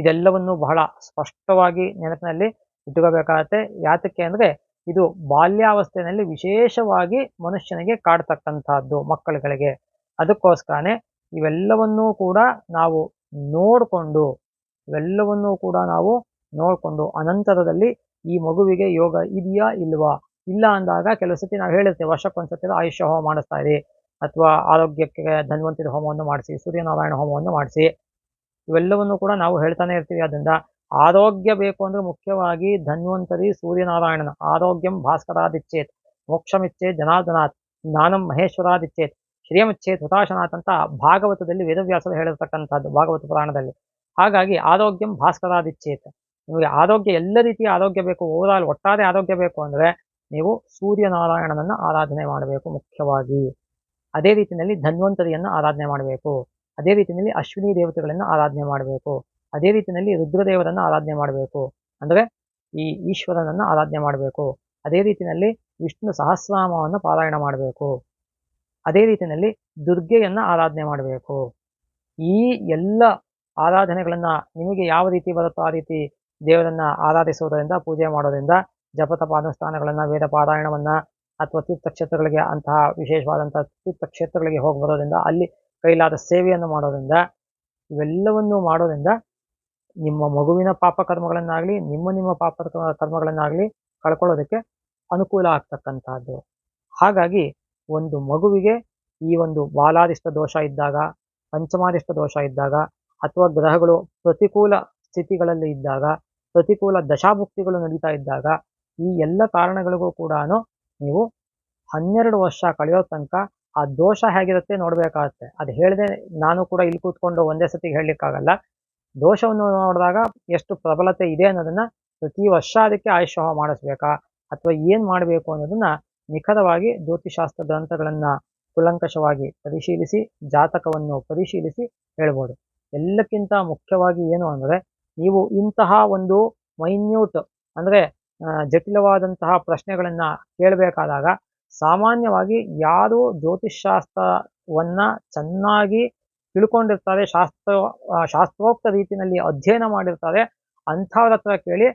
[SPEAKER 1] ಇದೆಲ್ಲವನ್ನು ಬಹಳ ಸ್ಪಷ್ಟವಾಗಿ ನೆನಪಿನಲ್ಲಿ ಇಟ್ಕೋಬೇಕಾಗತ್ತೆ ಯಾತಕ್ಕೆ ಅಂದರೆ ಇದು ಬಾಲ್ಯಾವಸ್ಥೆಯಲ್ಲಿ ವಿಶೇಷವಾಗಿ ಮನುಷ್ಯನಿಗೆ ಕಾಡ್ತಕ್ಕಂಥದ್ದು ಮಕ್ಕಳುಗಳಿಗೆ ಅದಕ್ಕೋಸ್ಕರನೇ ಇವೆಲ್ಲವನ್ನೂ ಕೂಡ ನಾವು ನೋಡಿಕೊಂಡು ಇವೆಲ್ಲವನ್ನೂ ಕೂಡ ನಾವು ನೋಡಿಕೊಂಡು ಅನಂತರದಲ್ಲಿ ಈ ಮಗುವಿಗೆ ಯೋಗ ಇದೆಯಾ ಇಲ್ವಾ ಇಲ್ಲ ಅಂದಾಗ ಕೆಲವು ಸತಿ ನಾವು ಹೇಳಿರ್ತೀವಿ ವರ್ಷಕ್ಕೊಂದ್ಸತಿ ಆಯುಷ್ಯ ಹೋಮ ಮಾಡಿಸ್ತಾ ಇರಿ ಅಥವಾ ಆರೋಗ್ಯಕ್ಕೆ ಧನ್ವಂತರಿ ಹೋಮವನ್ನು ಮಾಡಿಸಿ ಸೂರ್ಯನಾರಾಯಣ ಹೋಮವನ್ನು ಮಾಡಿಸಿ ಇವೆಲ್ಲವನ್ನು ಕೂಡ ನಾವು ಹೇಳ್ತಾನೆ ಇರ್ತೀವಿ ಅದರಿಂದ ಆರೋಗ್ಯ ಬೇಕು ಅಂದರೆ ಮುಖ್ಯವಾಗಿ ಧನ್ವಂತರಿ ಸೂರ್ಯನಾರಾಯಣನ ಆರೋಗ್ಯಂ ಭಾಸ್ಕರಾದಿಚ್ಚೇತ್ ಮೋಕ್ಷಮಿಚ್ಛೇ ಜನಾರ್ದನಾಥ್ ಜ್ಞಾನಂ ಮಹೇಶ್ವರಾದಿಚ್ಛೇತ್ ಶ್ರೇಯಮಿಚ್ಛೇತ್ ಹುತಾಶನಾಥ್ ಅಂತ ಭಾಗವತದಲ್ಲಿ ವೇದವ್ಯಾಸರು ಹೇಳಿರ್ತಕ್ಕಂಥದ್ದು ಭಾಗವತ ಪುರಾಣದಲ್ಲಿ ಹಾಗಾಗಿ ಆರೋಗ್ಯಂ ಭಾಸ್ಕರಾದಿಚ್ಚೇತ್ ನಿಮಗೆ ಆರೋಗ್ಯ ಎಲ್ಲ ರೀತಿಯ ಆರೋಗ್ಯ ಬೇಕು ಓವರಾಲ್ ಒಟ್ಟಾರೆ ಆರೋಗ್ಯ ಬೇಕು ಅಂದರೆ ನೀವು ಸೂರ್ಯನಾರಾಯಣನನ್ನು ಆರಾಧನೆ ಮಾಡಬೇಕು ಮುಖ್ಯವಾಗಿ ಅದೇ ರೀತಿಯಲ್ಲಿ ಧನ್ವಂತರಿಯನ್ನು ಆರಾಧನೆ ಮಾಡಬೇಕು ಅದೇ ರೀತಿಯಲ್ಲಿ ಅಶ್ವಿನಿ ದೇವತೆಗಳನ್ನು ಆರಾಧನೆ ಮಾಡಬೇಕು ಅದೇ ರೀತಿಯಲ್ಲಿ ರುದ್ರದೇವರನ್ನು ಆರಾಧನೆ ಮಾಡಬೇಕು ಅಂದರೆ ಈ ಈಶ್ವರನನ್ನು ಆರಾಧನೆ ಮಾಡಬೇಕು ಅದೇ ರೀತಿಯಲ್ಲಿ ವಿಷ್ಣು ಸಹಸ್ರಾಮವನ್ನು ಪಾರಾಯಣ ಮಾಡಬೇಕು ಅದೇ ರೀತಿಯಲ್ಲಿ ದುರ್ಗೆಯನ್ನು ಆರಾಧನೆ ಮಾಡಬೇಕು ಈ ಎಲ್ಲ ಆರಾಧನೆಗಳನ್ನು ನಿಮಗೆ ಯಾವ ರೀತಿ ಬರುತ್ತೋ ಆ ರೀತಿ ದೇವರನ್ನು ಆರಾಧಿಸುವುದರಿಂದ ಪೂಜೆ ಮಾಡೋದರಿಂದ ಜಪತಪ ಅನುಷ್ಠಾನಗಳನ್ನು ವೇದ ಪಾರಾಯಣವನ್ನು ಅಥವಾ ತೀರ್ಥಕ್ಷೇತ್ರಗಳಿಗೆ ಅಂತಹ ವಿಶೇಷವಾದಂಥ ತೀರ್ಥಕ್ಷೇತ್ರಗಳಿಗೆ ಹೋಗಿ ಬರೋದ್ರಿಂದ ಅಲ್ಲಿ ಕೈಲಾದ ಸೇವೆಯನ್ನು ಮಾಡೋದರಿಂದ ಇವೆಲ್ಲವನ್ನು ಮಾಡೋದ್ರಿಂದ ನಿಮ್ಮ ಮಗುವಿನ ಪಾಪ ಕರ್ಮಗಳನ್ನಾಗಲಿ ನಿಮ್ಮ ನಿಮ್ಮ ಪಾಪ ಕರ್ಮಗಳನ್ನಾಗಲಿ ಕಳ್ಕೊಳ್ಳೋದಕ್ಕೆ ಅನುಕೂಲ ಆಗ್ತಕ್ಕಂಥದ್ದು ಹಾಗಾಗಿ ಒಂದು ಮಗುವಿಗೆ ಈ ಒಂದು ಬಾಲಾದಿಷ್ಟ ದೋಷ ಇದ್ದಾಗ ಪಂಚಮಾದಿಷ್ಟ ದೋಷ ಇದ್ದಾಗ ಅಥವಾ ಗ್ರಹಗಳು ಪ್ರತಿಕೂಲ ಸ್ಥಿತಿಗಳಲ್ಲಿ ಇದ್ದಾಗ ಪ್ರತಿಕೂಲ ದಶಾಭುಕ್ತಿಗಳು ನಡೀತಾ ಇದ್ದಾಗ ಈ ಎಲ್ಲ ಕಾರಣಗಳಿಗೂ ಕೂಡ ನೀವು ಹನ್ನೆರಡು ವರ್ಷ ಕಳೆಯೋ ತನಕ ಆ ದೋಷ ಹೇಗಿರುತ್ತೆ ನೋಡಬೇಕಾಗತ್ತೆ ಅದು ಹೇಳದೆ ನಾನು ಕೂಡ ಇಲ್ಲಿ ಕೂತ್ಕೊಂಡು ಒಂದೇ ಸತಿಗೆ ಹೇಳಲಿಕ್ಕಾಗಲ್ಲ ದೋಷವನ್ನು ನೋಡಿದಾಗ ಎಷ್ಟು ಪ್ರಬಲತೆ ಇದೆ ಅನ್ನೋದನ್ನ ಪ್ರತಿ ವರ್ಷ ಅದಕ್ಕೆ ಆಯುಷ್ ಮಾಡಿಸ್ಬೇಕಾ ಅಥವಾ ಏನು ಮಾಡಬೇಕು ಅನ್ನೋದನ್ನ ನಿಖರವಾಗಿ ಜ್ಯೋತಿಷಾಸ್ತ್ರ ಗ್ರಂಥಗಳನ್ನ ಕುಲಂಕಷವಾಗಿ ಪರಿಶೀಲಿಸಿ ಜಾತಕವನ್ನು ಪರಿಶೀಲಿಸಿ ಹೇಳ್ಬೋದು ಎಲ್ಲಕ್ಕಿಂತ ಮುಖ್ಯವಾಗಿ ಏನು ಅಂದರೆ ನೀವು ಇಂತಹ ಒಂದು ಮೈನ್ಯೂಟ್ ಅಂದರೆ ಜಟಿಲವಾದಂತಹ ಪ್ರಶ್ನೆಗಳನ್ನು ಕೇಳಬೇಕಾದಾಗ ಸಾಮಾನ್ಯವಾಗಿ ಯಾರು ಜ್ಯೋತಿಷ್ಶಾಸ್ತ್ರವನ್ನು ಚೆನ್ನಾಗಿ ತಿಳ್ಕೊಂಡಿರ್ತಾರೆ ಶಾಸ್ತ್ರ ಶಾಸ್ತ್ರೋಕ್ತ ರೀತಿಯಲ್ಲಿ ಅಧ್ಯಯನ ಮಾಡಿರ್ತಾರೆ ಅಂಥವ್ರ ಹತ್ರ ಕೇಳಿ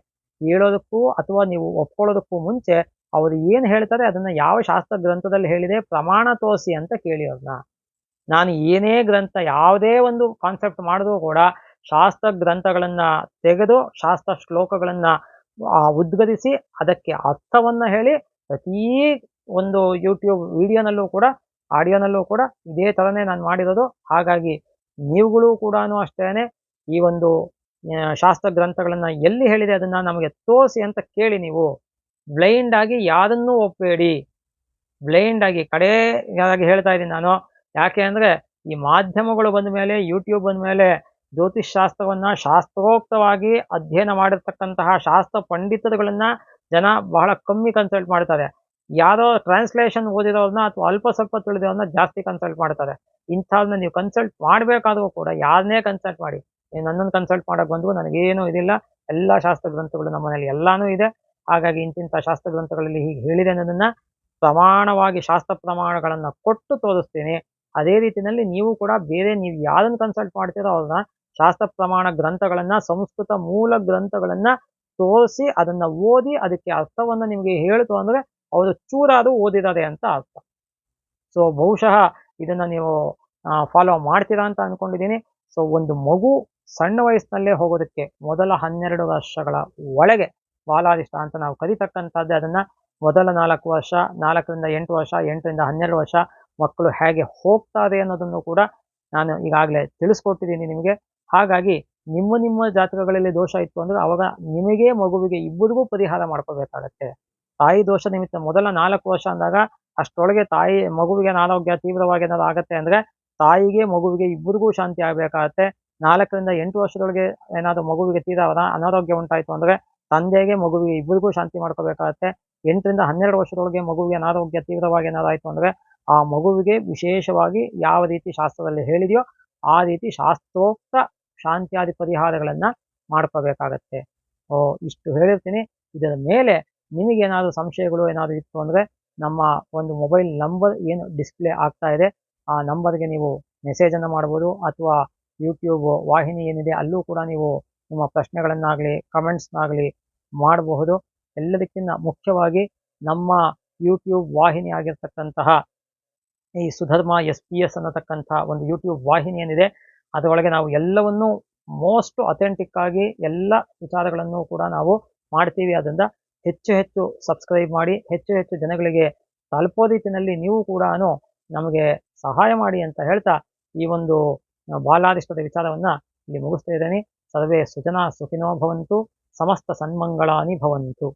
[SPEAKER 1] ಹೇಳೋದಕ್ಕೂ ಅಥವಾ ನೀವು ಒಪ್ಕೊಳ್ಳೋದಕ್ಕೂ ಮುಂಚೆ ಅವರು ಏನು ಹೇಳ್ತಾರೆ ಅದನ್ನು ಯಾವ ಶಾಸ್ತ್ರ ಗ್ರಂಥದಲ್ಲಿ ಹೇಳಿದೆ ಪ್ರಮಾಣ ತೋರಿಸಿ ಅಂತ ಕೇಳಿ ಅವ್ರನ್ನ ನಾನು ಏನೇ ಗ್ರಂಥ ಯಾವುದೇ ಒಂದು ಕಾನ್ಸೆಪ್ಟ್ ಮಾಡಿದ್ರೂ ಕೂಡ ಶಾಸ್ತ್ರ ಗ್ರಂಥಗಳನ್ನು ತೆಗೆದು ಶಾಸ್ತ್ರ ಶ್ಲೋಕಗಳನ್ನು ಉದ್ಗರಿಸಿ ಅದಕ್ಕೆ ಅರ್ಥವನ್ನ ಹೇಳಿ ಪ್ರತಿ ಒಂದು ಯೂಟ್ಯೂಬ್ ವಿಡಿಯೋನಲ್ಲೂ ಕೂಡ ಆಡಿಯೋನಲ್ಲೂ ಕೂಡ ಇದೇ ಥರನೇ ನಾನು ಮಾಡಿರೋದು ಹಾಗಾಗಿ ನೀವುಗಳು ಕೂಡ ಅಷ್ಟೇ ಈ ಒಂದು ಶಾಸ್ತ್ರ ಗ್ರಂಥಗಳನ್ನು ಎಲ್ಲಿ ಹೇಳಿದೆ ಅದನ್ನು ನಮಗೆ ತೋರಿಸಿ ಅಂತ ಕೇಳಿ ನೀವು ಬ್ಲೈಂಡ್ ಆಗಿ ಯಾರನ್ನೂ ಒಪ್ಪಬೇಡಿ ಬ್ಲೈಂಡ್ ಆಗಿ ಕಡೆಯಾಗಿ ಹೇಳ್ತಾ ಇದ್ದೀನಿ ನಾನು ಯಾಕೆ ಅಂದರೆ ಈ ಮಾಧ್ಯಮಗಳು ಬಂದ ಮೇಲೆ ಯೂಟ್ಯೂಬ್ ಬಂದ ಮೇಲೆ ಜ್ಯೋತಿಷ್ ಶಾಸ್ತ್ರವನ್ನು ಶಾಸ್ತ್ರೋಕ್ತವಾಗಿ ಅಧ್ಯಯನ ಮಾಡಿರ್ತಕ್ಕಂತಹ ಶಾಸ್ತ್ರ ಪಂಡಿತರುಗಳನ್ನು ಜನ ಬಹಳ ಕಮ್ಮಿ ಕನ್ಸಲ್ಟ್ ಮಾಡ್ತಾರೆ ಯಾರೋ ಟ್ರಾನ್ಸ್ಲೇಷನ್ ಓದಿರೋರನ್ನ ಅಥವಾ ಅಲ್ಪ ಸ್ವಲ್ಪ ತಿಳಿದಿರೋನ್ನ ಜಾಸ್ತಿ ಕನ್ಸಲ್ಟ್ ಮಾಡ್ತಾರೆ ಇಂಥವ್ರನ್ನ ನೀವು ಕನ್ಸಲ್ಟ್ ಮಾಡಬೇಕಾದ್ರೂ ಕೂಡ ಯಾರನ್ನೇ ಕನ್ಸಲ್ಟ್ ಮಾಡಿ ನೀವು ನನ್ನನ್ನು ಕನ್ಸಲ್ಟ್ ಮಾಡೋಕ್ಕೆ ಬಂದು ನನಗೇನು ಇದಿಲ್ಲ ಎಲ್ಲ ಶಾಸ್ತ್ರ ಗ್ರಂಥಗಳು ನಮ್ಮ ಮನೇಲಿ ಎಲ್ಲಾನು ಇದೆ ಹಾಗಾಗಿ ಇಂತಿಂಥ ಶಾಸ್ತ್ರ ಗ್ರಂಥಗಳಲ್ಲಿ ಹೀಗೆ ಹೇಳಿದೆ ಅನ್ನೋದನ್ನು ಪ್ರಮಾಣವಾಗಿ ಶಾಸ್ತ್ರ ಪ್ರಮಾಣಗಳನ್ನು ಕೊಟ್ಟು ತೋರಿಸ್ತೀನಿ ಅದೇ ರೀತಿಯಲ್ಲಿ ನೀವು ಕೂಡ ಬೇರೆ ನೀವು ಯಾರನ್ನು ಕನ್ಸಲ್ಟ್ ಮಾಡ್ತೀರೋ ಅವ್ರನ್ನ ಶಾಸ್ತ್ರ ಪ್ರಮಾಣ ಗ್ರಂಥಗಳನ್ನ ಸಂಸ್ಕೃತ ಮೂಲ ಗ್ರಂಥಗಳನ್ನ ತೋರಿಸಿ ಅದನ್ನ ಓದಿ ಅದಕ್ಕೆ ಅರ್ಥವನ್ನ ನಿಮಗೆ ಹೇಳಿತು ಅಂದ್ರೆ ಅವರು ಚೂರಾದರೂ ಓದಿದ್ದಾರೆ ಅಂತ ಅರ್ಥ ಸೊ ಬಹುಶಃ ಇದನ್ನ ನೀವು ಫಾಲೋ ಮಾಡ್ತೀರಾ ಅಂತ ಅಂದ್ಕೊಂಡಿದ್ದೀನಿ ಸೊ ಒಂದು ಮಗು ಸಣ್ಣ ವಯಸ್ಸಿನಲ್ಲೇ ಹೋಗೋದಕ್ಕೆ ಮೊದಲ ಹನ್ನೆರಡು ವರ್ಷಗಳ ಒಳಗೆ ಬಾಲಾದಿಷ್ಟ ಅಂತ ನಾವು ಕರಿತಕ್ಕಂಥದ್ದೇ ಅದನ್ನ ಮೊದಲ ನಾಲ್ಕು ವರ್ಷ ನಾಲ್ಕರಿಂದ ಎಂಟು ವರ್ಷ ಎಂಟರಿಂದ ಹನ್ನೆರಡು ವರ್ಷ ಮಕ್ಕಳು ಹೇಗೆ ಹೋಗ್ತಾರೆ ಅನ್ನೋದನ್ನು ಕೂಡ ನಾನು ಈಗಾಗಲೇ ತಿಳಿಸ್ಕೊಟ್ಟಿದ್ದೀನಿ ನಿಮಗೆ ಹಾಗಾಗಿ ನಿಮ್ಮ ನಿಮ್ಮ ಜಾತಕಗಳಲ್ಲಿ ದೋಷ ಇತ್ತು ಅಂದರೆ ಅವಾಗ ನಿಮಗೆ ಮಗುವಿಗೆ ಇಬ್ಬರಿಗೂ ಪರಿಹಾರ ಮಾಡ್ಕೋಬೇಕಾಗತ್ತೆ ತಾಯಿ ದೋಷ ನಿಮಿತ್ತ ಮೊದಲ ನಾಲ್ಕು ವರ್ಷ ಅಂದಾಗ ಅಷ್ಟರೊಳಗೆ ತಾಯಿ ಮಗುವಿಗೆ ಅನಾರೋಗ್ಯ ತೀವ್ರವಾಗಿ ಏನಾದ್ರು ಆಗತ್ತೆ ಅಂದರೆ ತಾಯಿಗೆ ಮಗುವಿಗೆ ಇಬ್ಬರಿಗೂ ಶಾಂತಿ ಆಗಬೇಕಾಗತ್ತೆ ನಾಲ್ಕರಿಂದ ಎಂಟು ವರ್ಷದೊಳಗೆ ಏನಾದರೂ ಮಗುವಿಗೆ ತೀರಾ ಅನಾರೋಗ್ಯ ಉಂಟಾಯಿತು ಅಂದರೆ ತಂದೆಗೆ ಮಗುವಿಗೆ ಇಬ್ಬರಿಗೂ ಶಾಂತಿ ಮಾಡ್ಕೋಬೇಕಾಗತ್ತೆ ಎಂಟರಿಂದ ಹನ್ನೆರಡು ವರ್ಷದೊಳಗೆ ಮಗುವಿಗೆ ಅನಾರೋಗ್ಯ ತೀವ್ರವಾಗಿ ಏನಾದ್ರು ಆಯಿತು ಅಂದರೆ ಆ ಮಗುವಿಗೆ ವಿಶೇಷವಾಗಿ ಯಾವ ರೀತಿ ಶಾಸ್ತ್ರದಲ್ಲಿ ಹೇಳಿದೆಯೋ ಆ ರೀತಿ ಶಾಸ್ತ್ರೋಕ್ತ ಶಾಂತಿಯಾದಿ ಪರಿಹಾರಗಳನ್ನು ಮಾಡ್ಕೋಬೇಕಾಗತ್ತೆ ಓ ಇಷ್ಟು ಹೇಳಿರ್ತೀನಿ ಇದರ ಮೇಲೆ ನಿಮಗೇನಾದರೂ ಸಂಶಯಗಳು ಏನಾದರೂ ಇತ್ತು ಅಂದರೆ ನಮ್ಮ ಒಂದು ಮೊಬೈಲ್ ನಂಬರ್ ಏನು ಡಿಸ್ಪ್ಲೇ ಆಗ್ತಾ ಇದೆ ಆ ನಂಬರ್ಗೆ ನೀವು ಮೆಸೇಜನ್ನು ಮಾಡ್ಬೋದು ಅಥವಾ ಯೂಟ್ಯೂಬ್ ವಾಹಿನಿ ಏನಿದೆ ಅಲ್ಲೂ ಕೂಡ ನೀವು ನಿಮ್ಮ ಪ್ರಶ್ನೆಗಳನ್ನಾಗಲಿ ಕಮೆಂಟ್ಸ್ನಾಗಲಿ ಮಾಡಬಹುದು ಎಲ್ಲದಕ್ಕಿಂತ ಮುಖ್ಯವಾಗಿ ನಮ್ಮ ಯೂಟ್ಯೂಬ್ ವಾಹಿನಿ ಆಗಿರ್ತಕ್ಕಂತಹ ಈ ಸುಧರ್ಮ ಎಸ್ ಪಿ ಎಸ್ ಅನ್ನತಕ್ಕಂಥ ಒಂದು ಯೂಟ್ಯೂಬ್ ವಾಹಿನಿ ಏನಿದೆ ಅದರೊಳಗೆ ನಾವು ಎಲ್ಲವನ್ನೂ ಮೋಸ್ಟ್ ಅಥೆಂಟಿಕ್ ಆಗಿ ಎಲ್ಲ ವಿಚಾರಗಳನ್ನು ಕೂಡ ನಾವು ಮಾಡ್ತೀವಿ ಆದ್ದರಿಂದ ಹೆಚ್ಚು ಹೆಚ್ಚು ಸಬ್ಸ್ಕ್ರೈಬ್ ಮಾಡಿ ಹೆಚ್ಚು ಹೆಚ್ಚು ಜನಗಳಿಗೆ ತಲುಪೋ ರೀತಿಯಲ್ಲಿ ನೀವು ಕೂಡ ನಮಗೆ ಸಹಾಯ ಮಾಡಿ ಅಂತ ಹೇಳ್ತಾ ಈ ಒಂದು ಬಾಲಾದಿಷ್ಟದ ವಿಚಾರವನ್ನು ಇಲ್ಲಿ ಮುಗಿಸ್ತಾ ಇದ್ದೀನಿ ಸರ್ವೇ ಸುಜನಾ ಸುಖಿನೋ ಭವಂತು ಸಮಸ್ತ ಸನ್ಮಂಗಳಾನಿ ಭವಂತು